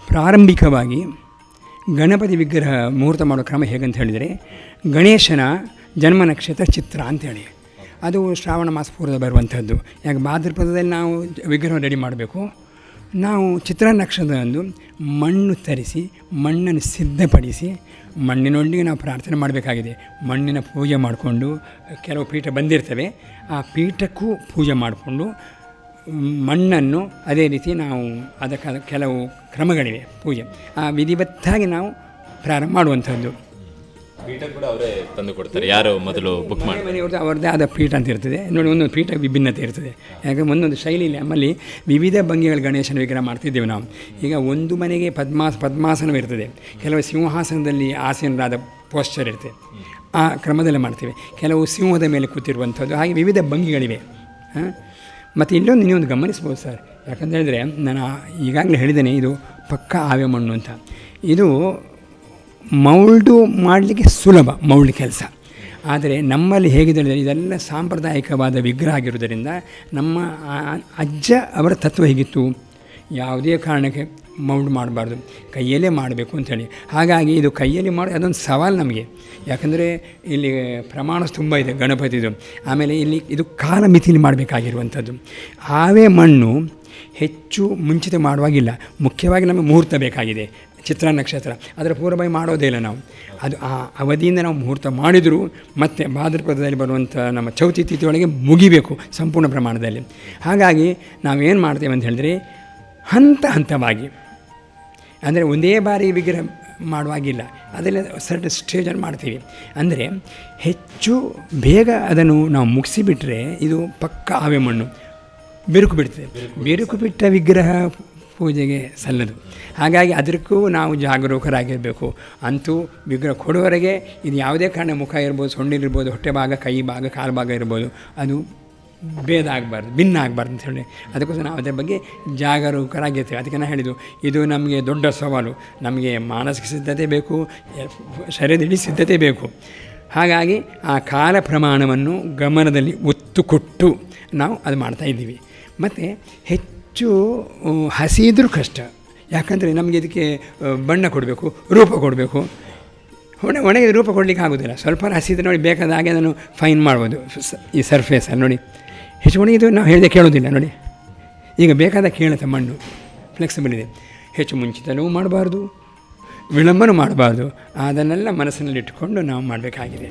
ಪ್ರಾರಂಭಿಕವಾಗಿ ಗಣಪತಿ ವಿಗ್ರಹ ಮುಹೂರ್ತ ಮಾಡೋ ಕ್ರಮ ಹೇಗಂತ ಹೇಳಿದರೆ ಗಣೇಶನ ಜನ್ಮ ನಕ್ಷತ್ರ ಚಿತ್ರ ಅಂತೇಳಿ. ಅದು ಶ್ರಾವಣ ಮಾಸ ಪೂರ್ವದ ಬರುವಂಥದ್ದು. ಯಾಕೆ ಭಾದ್ರಪದದಲ್ಲಿ ನಾವು ವಿಗ್ರಹ ರೆಡಿ ಮಾಡಬೇಕು. ನಾವು ಚಿತ್ರ ನಕ್ಷತ್ರದಂದು ಮಣ್ಣು ತರಿಸಿ, ಮಣ್ಣನ್ನು ಸಿದ್ಧಪಡಿಸಿ, ಮಣ್ಣಿನೊಂದಿಗೆ ನಾವು ಪ್ರಾರ್ಥನೆ ಮಾಡಬೇಕಾಗಿದೆ. ಮಣ್ಣಿನ ಪೂಜೆ ಮಾಡಿಕೊಂಡು, ಕೆಲವು ಪೀಠ ಬಂದಿರ್ತವೆ. ಆ ಪೀಠಕ್ಕೂ ಪೂಜೆ ಮಾಡಿಕೊಂಡು ಮಣ್ಣನ್ನು ಅದೇ ರೀತಿ ನಾವು ಅದಕ್ಕೆ ಕೆಲವು ಕ್ರಮಗಳಿವೆ ಪೂಜೆ. ಆ ವಿಧಿವತ್ತಾಗಿ ನಾವು ಪ್ರಾರಂಭ ಮಾಡುವಂಥದ್ದು. ಪೀಠ ಕೂಡ ಅವರೇ ತಂದು ಕೊಡ್ತಾರೆ ಯಾರು ಮೊದಲು ಬುಕ್ ಮಾಡಿ ಮನೆಯವ್ರದ್ದು ಅವರದ್ದೇ ಆದ ಪೀಠ ಅಂತ ಇರ್ತದೆ. ನೋಡಿ ಒಂದೊಂದು ಪೀಠ ವಿಭಿನ್ನತೆ ಇರ್ತದೆ. ಯಾಕಂದರೆ ಒಂದೊಂದು ಶೈಲಿಯಲ್ಲಿ ನಮ್ಮಲ್ಲಿ ವಿವಿಧ ಭಂಗಿಗಳ ಗಣೇಶನ ವಿಗ್ರಹ ಮಾಡ್ತಿದ್ದೇವೆ ನಾವು. ಈಗ ಒಂದು ಮನೆಗೆ ಪದ್ಮಾಸ ಪದ್ಮಾಸನವಿರ್ತದೆ ಕೆಲವು ಸಿಂಹಾಸನದಲ್ಲಿ ಆಸೀನರಾದ ಪೋಶ್ಚರ್ ಇರ್ತದೆ. ಆ ಕ್ರಮದಲ್ಲಿ ಮಾಡ್ತೇವೆ. ಕೆಲವು ಸಿಂಹದ ಮೇಲೆ ಕೂತಿರುವಂಥದ್ದು ಹಾಗೆ ವಿವಿಧ ಭಂಗಿಗಳಿವೆ. ಮತ್ತು ಇಲ್ಲೊಂದು ನೀವೊಂದು ಗಮನಿಸ್ಬೋದು ಸರ್. ಯಾಕಂತ ಹೇಳಿದ್ರೆ ನಾನು ಈಗಾಗಲೇ ಹೇಳಿದ್ದೇನೆ, ಇದು ಪಕ್ಕ ಆವೆ ಮಣ್ಣು ಅಂತ. ಇದು ಮೌಲ್ಡು ಮಾಡಲಿಕ್ಕೆ ಸುಲಭ, ಮೌಲ್ಡ್ ಕೆಲಸ. ಆದರೆ ನಮ್ಮಲ್ಲಿ ಹೇಗಿದೆ ಇದೆಲ್ಲ ಸಾಂಪ್ರದಾಯಿಕವಾದ ವಿಗ್ರಹ ಆಗಿರುವುದರಿಂದ ನಮ್ಮ ಅಜ್ಜ ಅವರ ತತ್ವ ಹೇಗಿತ್ತು? ಯಾವುದೇ ಕಾರಣಕ್ಕೆ ಮೌಲ್ಡ್ ಮಾಡಬಾರ್ದು. ಕೈಯಲ್ಲೇ ಮಾಡಬೇಕು ಅಂಥೇಳಿ. ಹಾಗಾಗಿ ಇದು ಕೈಯಲ್ಲಿ ಮಾಡಿ ಅದೊಂದು ಸವಾಲು ನಮಗೆ. ಯಾಕಂದರೆ ಇಲ್ಲಿ ಪ್ರಮಾಣ ತುಂಬ ಇದೆ ಗಣಪತಿದು. ಆಮೇಲೆ ಇಲ್ಲಿ ಇದು ಕಾಲ ಮಿತಿಲಿ ಮಾಡಬೇಕಾಗಿರುವಂಥದ್ದು. ಆವೇ ಮಣ್ಣು ಹೆಚ್ಚು ಮುಂಚಿತ ಮಾಡುವಾಗಿಲ್ಲ. ಮುಖ್ಯವಾಗಿ ನಮಗೆ ಮುಹೂರ್ತ ಬೇಕಾಗಿದೆ. ಚಿತ್ರ ನಕ್ಷತ್ರ. ಅದರ ಪೂರ್ವಭಾವಿ ಮಾಡೋದೇ ಇಲ್ಲ ನಾವು. ಅದು ಆ ಅವಧಿಯಿಂದ ನಾವು ಮುಹೂರ್ತ ಮಾಡಿದರೂ ಮತ್ತೆ ಭಾದ್ರಪದದಲ್ಲಿ ಬರುವಂಥ ನಮ್ಮ ಚೌತಿ ತಿಥಿಯೊಳಗೆ ಮುಗಿಬೇಕು ಸಂಪೂರ್ಣ ಪ್ರಮಾಣದಲ್ಲಿ. ಹಾಗಾಗಿ ನಾವೇನು ಮಾಡ್ತೇವೆ ಅಂತ ಹೇಳಿದ್ರೆ ಹಂತ ಹಂತವಾಗಿ ಅಂದರೆ ಒಂದೇ ಬಾರಿ ವಿಗ್ರಹ ಮಾಡುವಾಗಿಲ್ಲ. ಅದೆಲ್ಲ ಸರ್ಟ್ ಸ್ಟೇಜಲ್ಲಿ ಮಾಡ್ತೀವಿ. ಅಂದರೆ ಹೆಚ್ಚು ಬೇಗ ಅದನ್ನು ನಾವು ಮುಗಿಸಿಬಿಟ್ರೆ ಇದು ಪಕ್ಕ ಆವೆ ಮಣ್ಣು ಬಿರುಕು ಬಿಡ್ತದೆ. ಬಿರುಕು ಬಿಟ್ಟ ವಿಗ್ರಹ ಪೂಜೆಗೆ ಸಲ್ಲದು. ಹಾಗಾಗಿ ಅದಕ್ಕೂ ನಾವು ಜಾಗರೂಕರಾಗಿರಬೇಕು. ಅಂತೂ ವಿಗ್ರಹ ಕೊಡುವವರೆಗೆ ಇದು ಯಾವುದೇ ಕಾರಣ ಮುಖ ಇರ್ಬೋದು ಸೊಂಡಿಲಿರ್ಬೋದು ಹೊಟ್ಟೆ ಭಾಗ ಕೈ ಭಾಗ ಕಾಲು ಭಾಗ ಇರ್ಬೋದು ಅದು ಭೇದ ಆಗಬಾರ್ದು, ಭಿನ್ನ ಆಗಬಾರ್ದು ಅಂತ ಹೇಳಿ. ಅದಕ್ಕೋಸ್ಕರ ನಾವು ಅದರ ಬಗ್ಗೆ ಜಾಗರೂಕರಾಗಿರ್ತೇವೆ. ಅದಕ್ಕೆ ನಾನು ಹೇಳಿದ್ದು, ಇದು ನಮಗೆ ದೊಡ್ಡ ಸವಾಲು. ನಮಗೆ ಮಾನಸಿಕ ಸಿದ್ಧತೆ ಬೇಕು, ಶರೀರದಲ್ಲಿ ಸಿದ್ಧತೆ ಬೇಕು. ಹಾಗಾಗಿ ಆ ಕಾಲ ಪ್ರಮಾಣವನ್ನು ಗಮನದಲ್ಲಿ ಒತ್ತು ಕೊಟ್ಟು ನಾವು ಅದು ಮಾಡ್ತಾಯಿದ್ದೀವಿ ಮತ್ತು ಹೆಚ್ಚು ಹಸಿದ್ರೂ ಕಷ್ಟ. ಯಾಕಂದರೆ ನಮಗೆ ಇದಕ್ಕೆ ಬಣ್ಣ ಕೊಡಬೇಕು, ರೂಪ ಕೊಡಬೇಕು. ಒಣ ಒಣಗಿದ ರೂಪ ಕೊಡಲಿಕ್ಕೆ ಆಗೋದಿಲ್ಲ. ಸ್ವಲ್ಪ ಹಸಿದ್ರೆ ನೋಡಿ ಬೇಕಾದ ಹಾಗೆ ಅದನ್ನು ಫೈನ್ ಮಾಡ್ಬೋದು. ಈ ಸರ್ಫೇಸಲ್ಲಿ ನೋಡಿ. ಹೆಚ್ಚು ಇದು ನಾವು ಹೇಳಿದೆ ಕೇಳೋದಿಲ್ಲ ನೋಡಿ. ಈಗ ಬೇಕಾದ ಕೇಳುತ್ತೆ ಮಣ್ಣು. ಫ್ಲೆಕ್ಸಿಬಲ್ ಇದೆ. ಹೆಚ್ಚು ಮುಂಚಿತನೂ ಮಾಡಬಾರ್ದು. ವಿಳಂಬನೂ ಮಾಡಬಾರ್ದು. ಅದನ್ನೆಲ್ಲ ಮನಸ್ಸಿನಲ್ಲಿಟ್ಟುಕೊಂಡು ನಾವು ಮಾಡಬೇಕಾಗಿದೆ.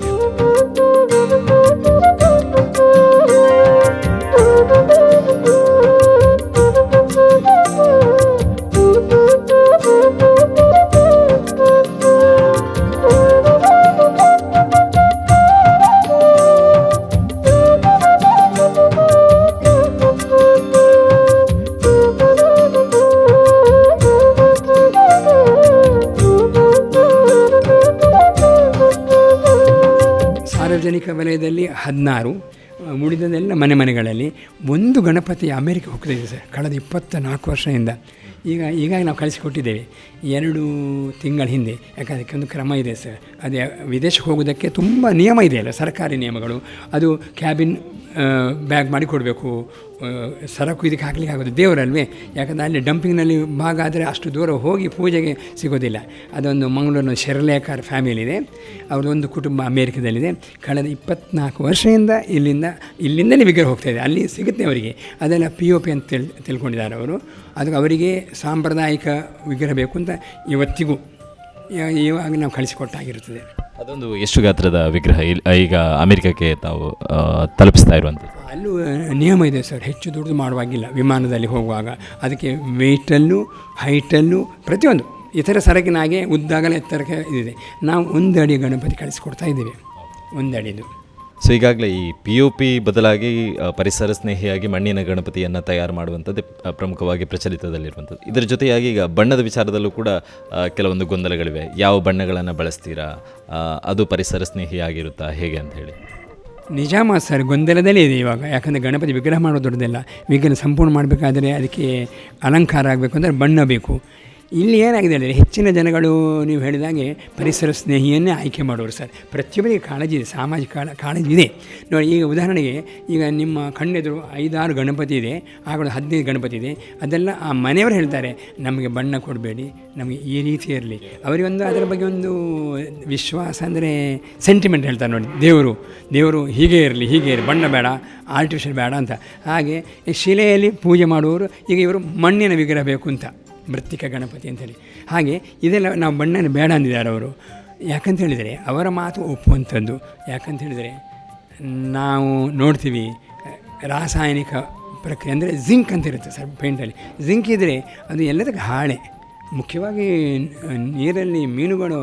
ಹದಿನಾರು ಉಳಿದದೆಲ್ಲ ಮನೆ ಮನೆಗಳಲ್ಲಿ. ಒಂದು ಗಣಪತಿ ಅಮೇರಿಕ ಇದೆ ಸರ್, ಕಳೆದ ಇಪ್ಪತ್ತ ನಾಲ್ಕು ವರ್ಷದಿಂದ. ಈಗ ಈಗ ನಾವು ಕಳಿಸಿಕೊಟ್ಟಿದ್ದೇವೆ. ಎರಡು ತಿಂಗಳ ಹಿಂದೆ, ಯಾಕಂದರೆ ಒಂದು ಕ್ರಮ ಇದೆ ಸರ್. ಅದೇ ವಿದೇಶಕ್ಕೆ ಹೋಗೋದಕ್ಕೆ ತುಂಬ ನಿಯಮ ಇದೆ ಅಲ್ಲ, ಸರ್ಕಾರಿ ನಿಯಮಗಳು. ಅದು ಕ್ಯಾಬಿನ್ ಬ್ಯಾಗ್ ಮಾಡಿ ಕೊಡಬೇಕು. ಸರಕು ಇದಕ್ಕೆ ಹಾಕ್ಲಿಕ್ಕೆ ಆಗೋದು. ದೇವರಲ್ವೇ? ಯಾಕಂದರೆ ಅಲ್ಲಿ ಡಂಪಿಂಗ್ನಲ್ಲಿ ಭಾಗ ಆದರೆ ಅಷ್ಟು ದೂರ ಹೋಗಿ ಪೂಜೆಗೆ ಸಿಗೋದಿಲ್ಲ. ಅದೊಂದು ಮಂಗಳೂರಿನ ಶೆರ್ಲೇಕರ್ ಫ್ಯಾಮಿಲಿ ಇದೆ ಅವ್ರದ್ದೊಂದು ಕುಟುಂಬ ಅಮೇರಿಕದಲ್ಲಿದೆ. ಕಳೆದ ಇಪ್ಪತ್ನಾಲ್ಕು ವರ್ಷದಿಂದ ಇಲ್ಲಿಂದ ಇಲ್ಲಿಂದಲೇ ವಿಗ್ರಹ ಹೋಗ್ತಾ ಇದೆ. ಅಲ್ಲಿ ಸಿಗುತ್ತೆ ಅವರಿಗೆ. ಅದೆಲ್ಲ ಪಿ ಒ ಪಿ ಅಂತ ತಿಳ್, ತಿಳ್ಕೊಂಡಿದ್ದಾರೆ ಅವರು. ಅದಕ್ಕೆ ಅವರಿಗೆ ಸಾಂಪ್ರದಾಯಿಕ ವಿಗ್ರಹ ಬೇಕು ಅಂತ ಇವತ್ತಿಗೂ ಇವ- ಇವಾಗ ನಾವು ಕಳಿಸಿಕೊಟ್ಟಾಗಿರುತ್ತದೆ. ಅದೊಂದು ಎಷ್ಟು ಗಾತ್ರದ ವಿಗ್ರಹ. ಈಗ ಅಮೆರಿಕಕ್ಕೆ ತಾವು ತಲುಪಿಸ್ತಾ ಇರುವಂಥದ್ದು. ಅಲ್ಲೂ ನಿಯಮ ಇದೆ ಸರ್. ಹೆಚ್ಚು ದುಡ್ಡು ಮಾಡುವಾಗಿಲ್ಲ. ವಿಮಾನದಲ್ಲಿ ಹೋಗುವಾಗ. ಅದಕ್ಕೆ ವೆಯ್ಟಲ್ಲೂ, ಹೈಟಲ್ಲೂ ಪ್ರತಿಯೊಂದು ಇತರ ಸರಕಿನ ಹಾಗೆ ಉದ್ದಾಗಲೇ ಎತ್ತರಕ್ಕೆ ಇದಿದೆ. ನಾವು ಒಂದು ಅಡಿ ಗಣಪತಿ ಕಳಿಸ್ಕೊಡ್ತಾ ಇದ್ದೀವಿ. ಒಂದು ಅಡಿದು ಸೊ ಈಗಾಗಲೇ ಈ ಪಿ ಯು ಪಿ ಬದಲಾಗಿ ಪರಿಸರ ಸ್ನೇಹಿಯಾಗಿ ಮಣ್ಣಿನ ಗಣಪತಿಯನ್ನು ತಯಾರು ಮಾಡುವಂಥದ್ದು ಪ್ರಮುಖವಾಗಿ ಪ್ರಚಲಿತದಲ್ಲಿರುವಂಥದ್ದು. ಇದರ ಜೊತೆಯಾಗಿ ಈಗ ಬಣ್ಣದ ವಿಚಾರದಲ್ಲೂ ಕೂಡ ಕೆಲವೊಂದು ಗೊಂದಲಗಳಿವೆ. ಯಾವ ಬಣ್ಣಗಳನ್ನು ಬಳಸ್ತೀರಾ? ಅದು ಪರಿಸರ ಸ್ನೇಹಿಯಾಗಿರುತ್ತಾ? ಹೇಗೆ ಅಂತ ಹೇಳಿ. ನಿಜಾಮ ಸರ್, ಗೊಂದಲದಲ್ಲೇ ಇದೆ ಇವಾಗ. ಯಾಕಂದರೆ ಗಣಪತಿ ವಿಗ್ರಹ ಮಾಡೋದು ದೊಡ್ಡದಲ್ಲ ವಿಗ್ರಹ ಸಂಪೂರ್ಣ ಮಾಡಬೇಕಾದ್ರೆ ಅದಕ್ಕೆ ಅಲಂಕಾರ ಆಗಬೇಕು ಅಂದರೆ ಬಣ್ಣ ಬೇಕು. ಇಲ್ಲಿ ಏನಾಗಿದೆ ಅಂದರೆ ಹೆಚ್ಚಿನ ಜನಗಳು ನೀವು ಹೇಳಿದಾಗೆ ಪರಿಸರ ಸ್ನೇಹಿಯನ್ನೇ ಆಯ್ಕೆ ಮಾಡೋರು ಸರ್. ಪ್ರತಿಯೊಬ್ಬರಿಗೆ ಕಾಳಜಿ ಇದೆ, ಸಾಮಾಜಿಕ ಕಾಳ, ಕಾಳಜಿ ಇದೆ. ನೋಡಿ, ಈಗ ಉದಾಹರಣೆಗೆ ಈಗ ನಿಮ್ಮ ಕಣ್ಣೆದುರು ಐದಾರು ಗಣಪತಿ ಇದೆ ಆಗಳು ಹದಿನೈದು ಗಣಪತಿ ಇದೆ. ಅದೆಲ್ಲ ಆ ಮನೆಯವರು ಹೇಳ್ತಾರೆ, ನಮಗೆ ಬಣ್ಣ ಕೊಡಬೇಡಿ, ನಮಗೆ ಈ ರೀತಿ ಇರಲಿ. ಅವರಿಗೊಂದು ಅದರ ಬಗ್ಗೆ ಒಂದು ವಿಶ್ವಾಸ ಅಂದರೆ ಸೆಂಟಿಮೆಂಟ್ ಹೇಳ್ತಾರೆ ನೋಡಿ, ದೇವರು ದೇವರು ಹೀಗೆ ಇರಲಿ ಹೀಗೆ ಇರಲಿ, ಬಣ್ಣ ಬೇಡ ಆರ್ಟಿಫಿಷಿಯಲ್ ಬೇಡ ಅಂತ. ಹಾಗೆ ಶಿಲೆಯಲ್ಲಿ ಪೂಜೆ ಮಾಡುವವರು, ಈಗ ಇವರು ಮಣ್ಣಿನ ವಿಗ್ರಹ ಬೇಕು ಅಂತ. ಮೃತ್ತಿಕ ಗಣಪತಿ ಅಂತೇಳಿ ಹಾಗೆ ಇದೆಲ್ಲ ನಾವು ಬಣ್ಣನ ಬೇಡ ಅಂದಿದ್ದಾರೆ ಅವರು. ಯಾಕಂತ ಹೇಳಿದರೆ ಅವರ ಮಾತು ಒಪ್ಪುವಂಥದ್ದು ಯಾಕಂತ ಹೇಳಿದರೆ ನಾವು ನೋಡ್ತೀವಿ, ರಾಸಾಯನಿಕ ಪ್ರಕ್ರಿಯೆ ಅಂದರೆ ಜಿಂಕ್ ಅಂತ ಇರುತ್ತೆ ಸರ್ ಪೇಂಟಲ್ಲಿ ಜಿಂಕ್ ಇದ್ದರೆ ಅದು ಎಲ್ಲದಕ್ಕೆ ಹಾಳೆ. ಮುಖ್ಯವಾಗಿ ನೀರಲ್ಲಿ ಮೀನುಗಳು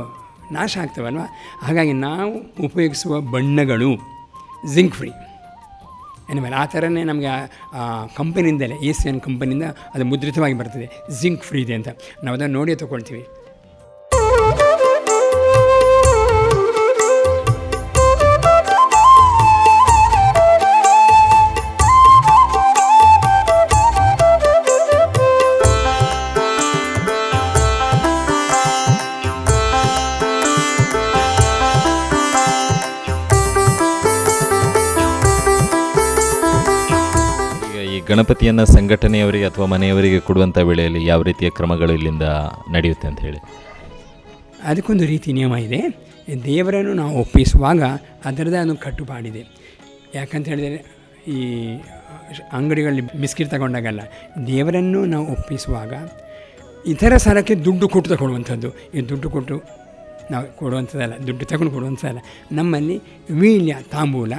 ನಾಶ ಆಗ್ತವಲ್ವ? ಹಾಗಾಗಿ ನಾವು ಉಪಯೋಗಿಸುವ ಬಣ್ಣಗಳು ಜಿಂಕ್ ಫ್ರೀ. ಎನಿಮಲ್ ಆ ಥರನೇ ನಮಗೆ ಕಂಪನಿಯಿಂದಲೇ ಎನ್ ಕಂಪನಿಯಿಂದ ಅದು ಮುದ್ರಿತವಾಗಿ ಬರ್ತದೆ. ಜಿಂಕ್ ಫ್ರೀ ಇದೆ ಅಂತ. ನಾವು ಅದನ್ನು ನೋಡಿಯೇ ತೊಗೊಳ್ತೀವಿ. ಗಣಪತಿಯನ್ನು ಸಂಘಟನೆಯವರಿಗೆ ಅಥವಾ ಮನೆಯವರಿಗೆ ಕೊಡುವಂಥ ವೇಳೆಯಲ್ಲಿ ಯಾವ ರೀತಿಯ ಕ್ರಮಗಳು ಇಲ್ಲಿಂದ ನಡೆಯುತ್ತೆ ಅಂತ ಹೇಳಿ? ಅದಕ್ಕೊಂದು ರೀತಿ ನಿಯಮ ಇದೆ. ದೇವರನ್ನು ನಾವು ಒಪ್ಪಿಸುವಾಗ ಅದರದೇ ಅದು ಕಟ್ಟುಪಾಡಿದೆ. ಯಾಕಂತ ಹೇಳಿದರೆ ಈ ಅಂಗಡಿಗಳಲ್ಲಿ ಬಿಸ್ಕಿಟ್ ತಗೊಂಡಾಗಲ್ಲ. ದೇವರನ್ನು ನಾವು ಒಪ್ಪಿಸುವಾಗ ಇತರ ಸಾಲಕ್ಕೆ ದುಡ್ಡು ಕೊಟ್ಟು ತಗೊಳ್ಳುವಂಥದ್ದು ಈ ದುಡ್ಡು ಕೊಟ್ಟು ನಾವು ಕೊಡುವಂಥದ್ದಲ್ಲ, ದುಡ್ಡು ತಗೊಂಡು ಕೊಡುವಂಥದ್ದಲ್ಲ. ನಮ್ಮಲ್ಲಿ ವೀಳ್ಯ, ತಾಂಬೂಲ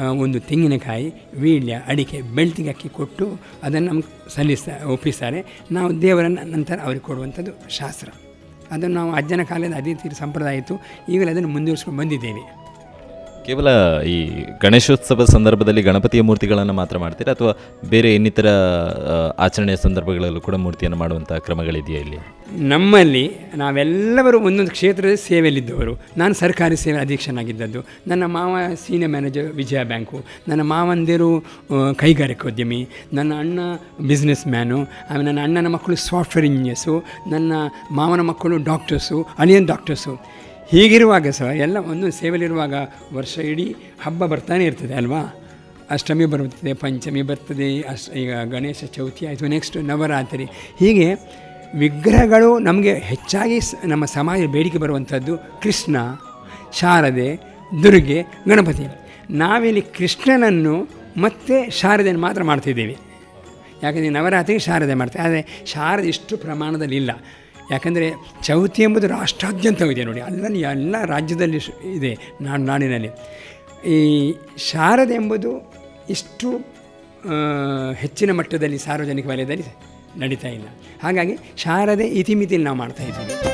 ಒಂದು ತೆಂಗಿನಕಾಯಿ, ವೀಳ್ಯ, ಅಡಿಕೆ, ಬೆಳ್ತಿಗೆ ಅಕ್ಕಿ ಕೊಟ್ಟು ಅದನ್ನು ನಮ್ಗೆ ಸಲ್ಲಿಸ್ತಾ, ಒಪ್ಪಿಸ್ತಾರೆ. ನಾವು ದೇವರನ್ನು ನಂತರ ಅವ್ರಿಗೆ ಕೊಡುವಂಥದ್ದು ಶಾಸ್ತ್ರ. ಅದನ್ನು ನಾವು ಅಜ್ಜನ ಕಾಲದ ಅದೇ ರೀತಿ ಸಂಪ್ರದಾಯ ಇತ್ತು. ಈಗಲೇ ಅದನ್ನು ಮುಂದುವರಿಸ್ಕೊಂಡು ಬಂದಿದ್ದೇವೆ. ಕೇವಲ ಈ ಗಣೇಶೋತ್ಸವ ಸಂದರ್ಭದಲ್ಲಿ ಗಣಪತಿಯ ಮೂರ್ತಿಗಳನ್ನು ಮಾತ್ರ ಮಾಡ್ತೀರಾ? ಅಥವಾ ಬೇರೆ ಇನ್ನಿತರ ಆಚರಣೆಯ ಸಂದರ್ಭಗಳಲ್ಲೂ ಕೂಡ ಮೂರ್ತಿಯನ್ನು ಮಾಡುವಂಥ ಕ್ರಮಗಳಿದೆಯಾ ಇಲ್ಲಿ? ನಮ್ಮಲ್ಲಿ ನಾವೆಲ್ಲರೂ ಒಂದೊಂದು ಕ್ಷೇತ್ರದ ಸೇವೆಯಲ್ಲಿದ್ದವರು. ನಾನು ಸರ್ಕಾರಿ ಸೇವೆ ಅಧೀಕ್ಷನಾಗಿದ್ದದ್ದು. ನನ್ನ ಮಾವ ಸೀನಿಯರ್ ಮ್ಯಾನೇಜರ್ ವಿಜಯ ಬ್ಯಾಂಕು. ನನ್ನ ಮಾವಂದಿರು ಕೈಗಾರಿಕೋದ್ಯಮಿ. ನನ್ನ ಅಣ್ಣ ಬಿಸ್ನೆಸ್ ಮ್ಯಾನು ಆಮೇಲೆ ನನ್ನ ಅಣ್ಣನ ಮಕ್ಕಳು ಸಾಫ್ಟ್ವೇರ್ ಇಂಜಿನಿಯರ್ಸು ನನ್ನ ಮಾವನ ಮಕ್ಕಳು ಡಾಕ್ಟರ್ಸು ಅನಿಯನ್ ಡಾಕ್ಟರ್ಸು ಹೀಗಿರುವಾಗ ಸಹ ಎಲ್ಲ ಒಂದು ಸೇವೆಯಲ್ಲಿರುವಾಗ ವರ್ಷ ಇಡೀ ಹಬ್ಬ ಬರ್ತಾನೆ ಇರ್ತದೆ, ಅಲ್ವಾ? ಅಷ್ಟಮಿ ಬರುತ್ತದೆ, ಪಂಚಮಿ ಬರ್ತದೆ ಅಷ್ಟ ಈಗ ಗಣೇಶ ಚೌತಿ ಆಯಿತು ನೆಕ್ಸ್ಟ್ ನವರಾತ್ರಿ. ಹೀಗೆ ವಿಗ್ರಹಗಳು ನಮಗೆ ಹೆಚ್ಚಾಗಿ ನಮ್ಮ ಸಮಾಜ ಬೇಡಿಕೆ ಬರುವಂಥದ್ದು ಕೃಷ್ಣ, ಶಾರದೆ, ದುರ್ಗೆ, ಗಣಪತಿ. ನಾವಿಲ್ಲಿ ಕೃಷ್ಣನನ್ನು ಮತ್ತೆ ಶಾರದೆಯನ್ನು ಮಾತ್ರ ಮಾಡ್ತಿದ್ದೀವಿ. ಯಾಕಂದರೆ ನವರಾತ್ರಿಗೆ ಶಾರದೆ ಮಾಡ್ತೇವೆ ಆದರೆ ಶಾರದೆ ಇಷ್ಟು ಪ್ರಮಾಣದಲ್ಲಿ ಇಲ್ಲ ಯಾಕಂದರೆ ಚೌತಿ ಎಂಬುದು ರಾಷ್ಟ್ರಾದ್ಯಂತವಿದೆ ನೋಡಿ. ಅಲ್ಲಲ್ಲಿ ಎಲ್ಲ ರಾಜ್ಯದಲ್ಲಿ ಇದೆ ನಾನು ನಾಡಿನಲ್ಲಿ. ಈ ಶಾರದೆ ಎಂಬುದು ಇಷ್ಟು ಹೆಚ್ಚಿನ ಮಟ್ಟದಲ್ಲಿ ಸಾರ್ವಜನಿಕ ವಲಯದಲ್ಲಿ ನಡೀತಾ ಇಲ್ಲ. ಹಾಗಾಗಿ ಶಾರದೆ ಇತಿಮಿತಿಯಲ್ಲಿ ನಾವು ಮಾಡ್ತಾ ಇದ್ದೀವಿ.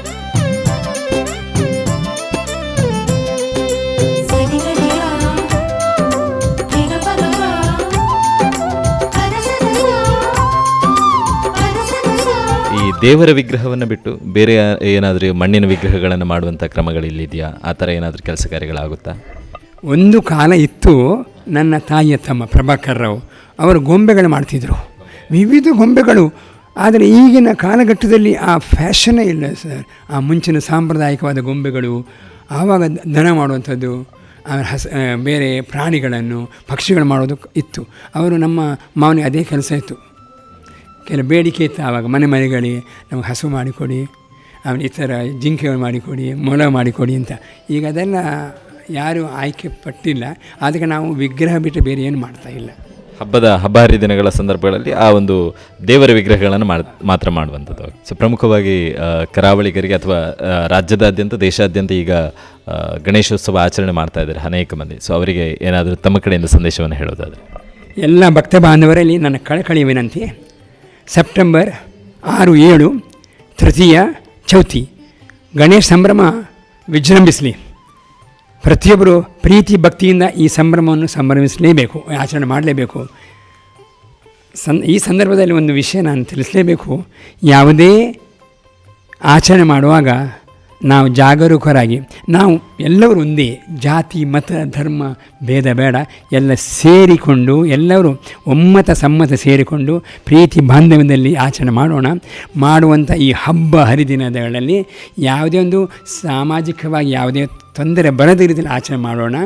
ದೇವರ ವಿಗ್ರಹವನ್ನು ಬಿಟ್ಟು ಬೇರೆ ಏನಾದರೂ ಮಣ್ಣಿನ ವಿಗ್ರಹಗಳನ್ನು ಮಾಡುವಂಥ ಕ್ರಮಗಳು ಇಲ್ಲಿದೆಯಾ ಆ ಥರ ಏನಾದರೂ ಕೆಲಸ ಕಾರ್ಯಗಳಾಗುತ್ತಾ? ಒಂದು ಕಾಲ ಇತ್ತು ನನ್ನ ತಾಯಿಯ ತಮ್ಮ ಪ್ರಭಾಕರ್ ರಾವ್ ಅವರು ಗೊಂಬೆಗಳು ಮಾಡ್ತಿದ್ರು. ವಿವಿಧ ಗೊಂಬೆಗಳು. ಆದರೆ ಈಗಿನ ಕಾಲಘಟ್ಟದಲ್ಲಿ ಆ ಫ್ಯಾಷನೇ ಇಲ್ಲ ಸರ್. ಆ ಮುಂಚಿನ ಸಾಂಪ್ರದಾಯಿಕವಾದ ಗೊಂಬೆಗಳು, ಆವಾಗ ದನ ಮಾಡುವಂಥದ್ದು ಹಸ ಬೇರೆ ಪ್ರಾಣಿಗಳನ್ನು, ಪಕ್ಷಿಗಳು ಮಾಡೋದು ಇತ್ತು. ಅವರು ನಮ್ಮ ಮಾವನಿಗೆ ಅದೇ ಕೆಲಸ ಇತ್ತು. ಕೆಲ ಬೇಡಿಕೆ ಇತ್ತು ಆವಾಗ. ಮನೆ ಮನೆಗಳಿಗೆ ನಮಗೆ ಹಸು ಮಾಡಿಕೊಡಿ ಆಮೇಲೆ ಈ ಥರ ಜಿಂಕೆಗಳು ಮಾಡಿಕೊಡಿ ಮೊಲ ಮಾಡಿಕೊಡಿ ಅಂತ. ಈಗ ಅದೆಲ್ಲ ಯಾರೂ ಆಯ್ಕೆ ಪಟ್ಟಿಲ್ಲ. ಅದಕ್ಕೆ ನಾವು ವಿಗ್ರಹ ಬಿಟ್ಟು ಬೇರೆ ಏನು ಮಾಡ್ತಾ ಇಲ್ಲ. ಹಬ್ಬದ ಹಬ್ಬ ಹರಿದಿನಗಳ ಸಂದರ್ಭಗಳಲ್ಲಿ ಆ ಒಂದು ದೇವರ ವಿಗ್ರಹಗಳನ್ನು ಮಾಡಿ ಮಾತ್ರ ಮಾಡುವಂಥದ್ದು. ಸೊ ಪ್ರಮುಖವಾಗಿ ಕರಾವಳಿಗರಿಗೆ ಅಥವಾ ರಾಜ್ಯದಾದ್ಯಂತ ದೇಶಾದ್ಯಂತ ಈಗ ಗಣೇಶೋತ್ಸವ ಆಚರಣೆ ಮಾಡ್ತಾ ಇದ್ದಾರೆ ಅನೇಕ ಮಂದಿ. ಸೊ ಅವರಿಗೆ ಏನಾದರೂ ತಮ್ಮ ಕಡೆಯಿಂದ ಸಂದೇಶವನ್ನು ಹೇಳೋದಾದರೆ. ಎಲ್ಲ ಭಕ್ತ ಬಾಂಧವರಲ್ಲಿ ನನ್ನ ಕಳಕಳಿ ವಿನಂತಿ. ಸೆಪ್ಟೆಂಬರ್ ಆರು ಏಳು ತೃತೀಯ ಚೌತಿ. ಗಣೇಶ ಸಂಭ್ರಮ ವಿಜೃಂಭಿಸಲಿ. ಪ್ರತಿಯೊಬ್ಬರು ಪ್ರೀತಿ ಭಕ್ತಿಯಿಂದ ಈ ಸಂಭ್ರಮವನ್ನು ಸಂಭ್ರಮಿಸಲೇಬೇಕು, ಆಚರಣೆ ಮಾಡಲೇಬೇಕು. ಸನ್ ಈ ಸಂದರ್ಭದಲ್ಲಿ ಒಂದು ವಿಷಯ ನಾನು ತಿಳಿಸಲೇಬೇಕು. ಯಾವುದೇ ಆಚರಣೆ ಮಾಡುವಾಗ ನಾವು ಜಾಗರೂಕರಾಗಿ, ನಾವು ಎಲ್ಲರೂ ಒಂದೇ ಜಾತಿ, ಮತ, ಧರ್ಮ, ಭೇದ, ಬೇಡ, ಎಲ್ಲ ಸೇರಿಕೊಂಡು, ಎಲ್ಲರೂ ಒಮ್ಮತ, ಸಮ್ಮತ ಸೇರಿಕೊಂಡು ಪ್ರೀತಿ ಬಾಂಧವ್ಯದಲ್ಲಿ ಆಚರಣೆ ಮಾಡೋಣ. ಮಾಡುವಂಥ ಈ ಹಬ್ಬ ಹರಿದಿನಗಳಲ್ಲಿ ಯಾವುದೇ ಒಂದು ಸಾಮಾಜಿಕವಾಗಿ ಯಾವುದೇ ತೊಂದರೆ ಬರದ ರೀತಿಯಲ್ಲಿ ಆಚರಣೆ ಮಾಡೋಣ.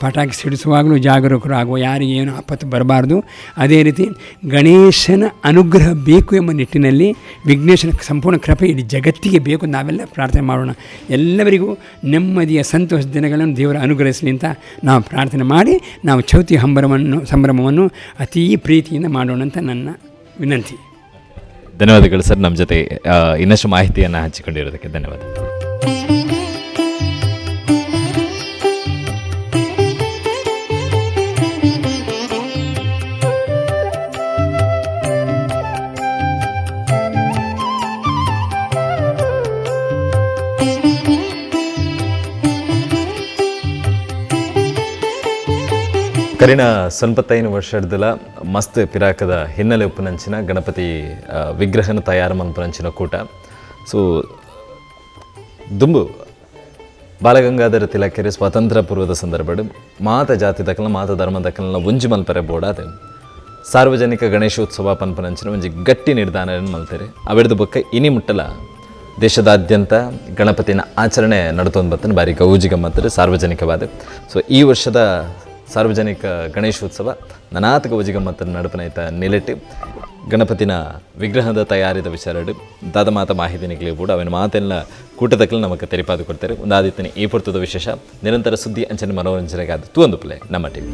ಪಟಾಕಿ ಸಿಡಿಸುವಾಗಲೂ ಜಾಗರೂಕರಾಗುವ ಯಾರಿಗೆ ಏನು ಆಪತ್ತು ಬರಬಾರ್ದು. ಅದೇ ರೀತಿ ಗಣೇಶನ ಅನುಗ್ರಹ ಬೇಕು ಎಂಬ ನಿಟ್ಟಿನಲ್ಲಿ ವಿಘ್ನೇಶನ ಸಂಪೂರ್ಣ ಕೃಪೆ ಇಡೀ ಜಗತ್ತಿಗೆ ಬೇಕು ನಾವೆಲ್ಲ ಪ್ರಾರ್ಥನೆ ಮಾಡೋಣ. ಎಲ್ಲರಿಗೂ ನೆಮ್ಮದಿಯ ಸಂತೋಷ ದಿನಗಳನ್ನು ದೇವರ ಅನುಗ್ರಹಿಸಲಿ ಅಂತ ನಾವು ಪ್ರಾರ್ಥನೆ ಮಾಡಿ, ನಾವು ಚೌತಿ ಹಂಬರವನ್ನು, ಸಂಭ್ರಮವನ್ನು ಅತೀ ಪ್ರೀತಿಯಿಂದ ಮಾಡೋಣ ಅಂತ ನನ್ನ ವಿನಂತಿ. ಧನ್ಯವಾದಗಳು ಸರ್ ನಮ್ಮ ಜೊತೆ ಇನ್ನಷ್ಟು ಮಾಹಿತಿಯನ್ನು ಹಂಚಿಕೊಂಡಿರೋದಕ್ಕೆ ಧನ್ಯವಾದ ಕರಿನ ಸೊನ್ಪತ್ತೈದು ವರ್ಷದ ಮಸ್ತ್ ಪಿರಾಕದ ಹಿನ್ನೆಲೆ ಉಪ್ಪುನಂಚಿನ ಗಣಪತಿ ವಿಗ್ರಹನ ತಯಾರು ಮನ್ಪುನಂಚಿನ ಕೂಟ. ಸೊ, ದುಂಬು, ಬಾಲಗಂಗಾಧರ ತಿಲಕೆರೆ ಸ್ವಾತಂತ್ರ್ಯ ಪೂರ್ವದ ಸಂದರ್ಭಡ್, ಮಾತ ಜಾತಿ ದಕ್ಕಲ ಮಾತ ಧರ್ಮ ದಕ್ಕಲ ಒಂಜಿ ಮಲ್ಪರೆ ಬೋಡಾದೆ ಸಾರ್ವಜನಿಕ ಗಣೇಶೋತ್ಸವ ಪನ್ಪನಂಚಿನ ಒಂಜಿ ಗಟ್ಟಿ ನಿರ್ಧಾರ ಮಲ್ತಾರೆ. ಅವೆಡ್ದು ಬೊಕ್ಕ ಇನಿ ಮುಟ್ಟಲ ದೇಶದಾದ್ಯಂತ ಗಣಪತಿನ ಆಚರಣೆ ನಡ್ತೊಂದು ಬತ್ತನ, ಬಾರಿ ಗೌಜಿ ಗಮ್ಮತ್ತರ ಸಾರ್ವಜನಿಕವಾದ. ಸೊ, ಈ ವರ್ಷದ ಸಾರ್ವಜನಿಕ ಗಣೇಶೋತ್ಸವ ನನಾತಕ ಉಜಿಗಮ್ಮತ್ತ ನಡಪನೈತ ನಿಲೆಟ್ಟು, ಗಣಪತಿನ ವಿಗ್ರಹದ ತಯಾರಿದ ವಿಚಾರಡು ದಾದ ಮಾತ ಮಾಹಿತಿನಿಗಳು ಕೂಡ ಅವನ ಮಾತೆಲ್ಲ ಕೂಟದಕ್ಕೆ ನಮಗೆ ತೆರಿಪಾದು ಕೊಡ್ತಾರೆ. ಒಂದಾದಿತ್ತನೆ ಈ ಪುರ್ತದ ವಿಶೇಷ, ನಿರಂತರ ಸುದ್ದಿ ಅಂಚನೆ ಮನೋರಂಜನೆಗಾದ ಒಂದು ಪ್ಲೇ, ನಮ್ಮ ಟಿವಿ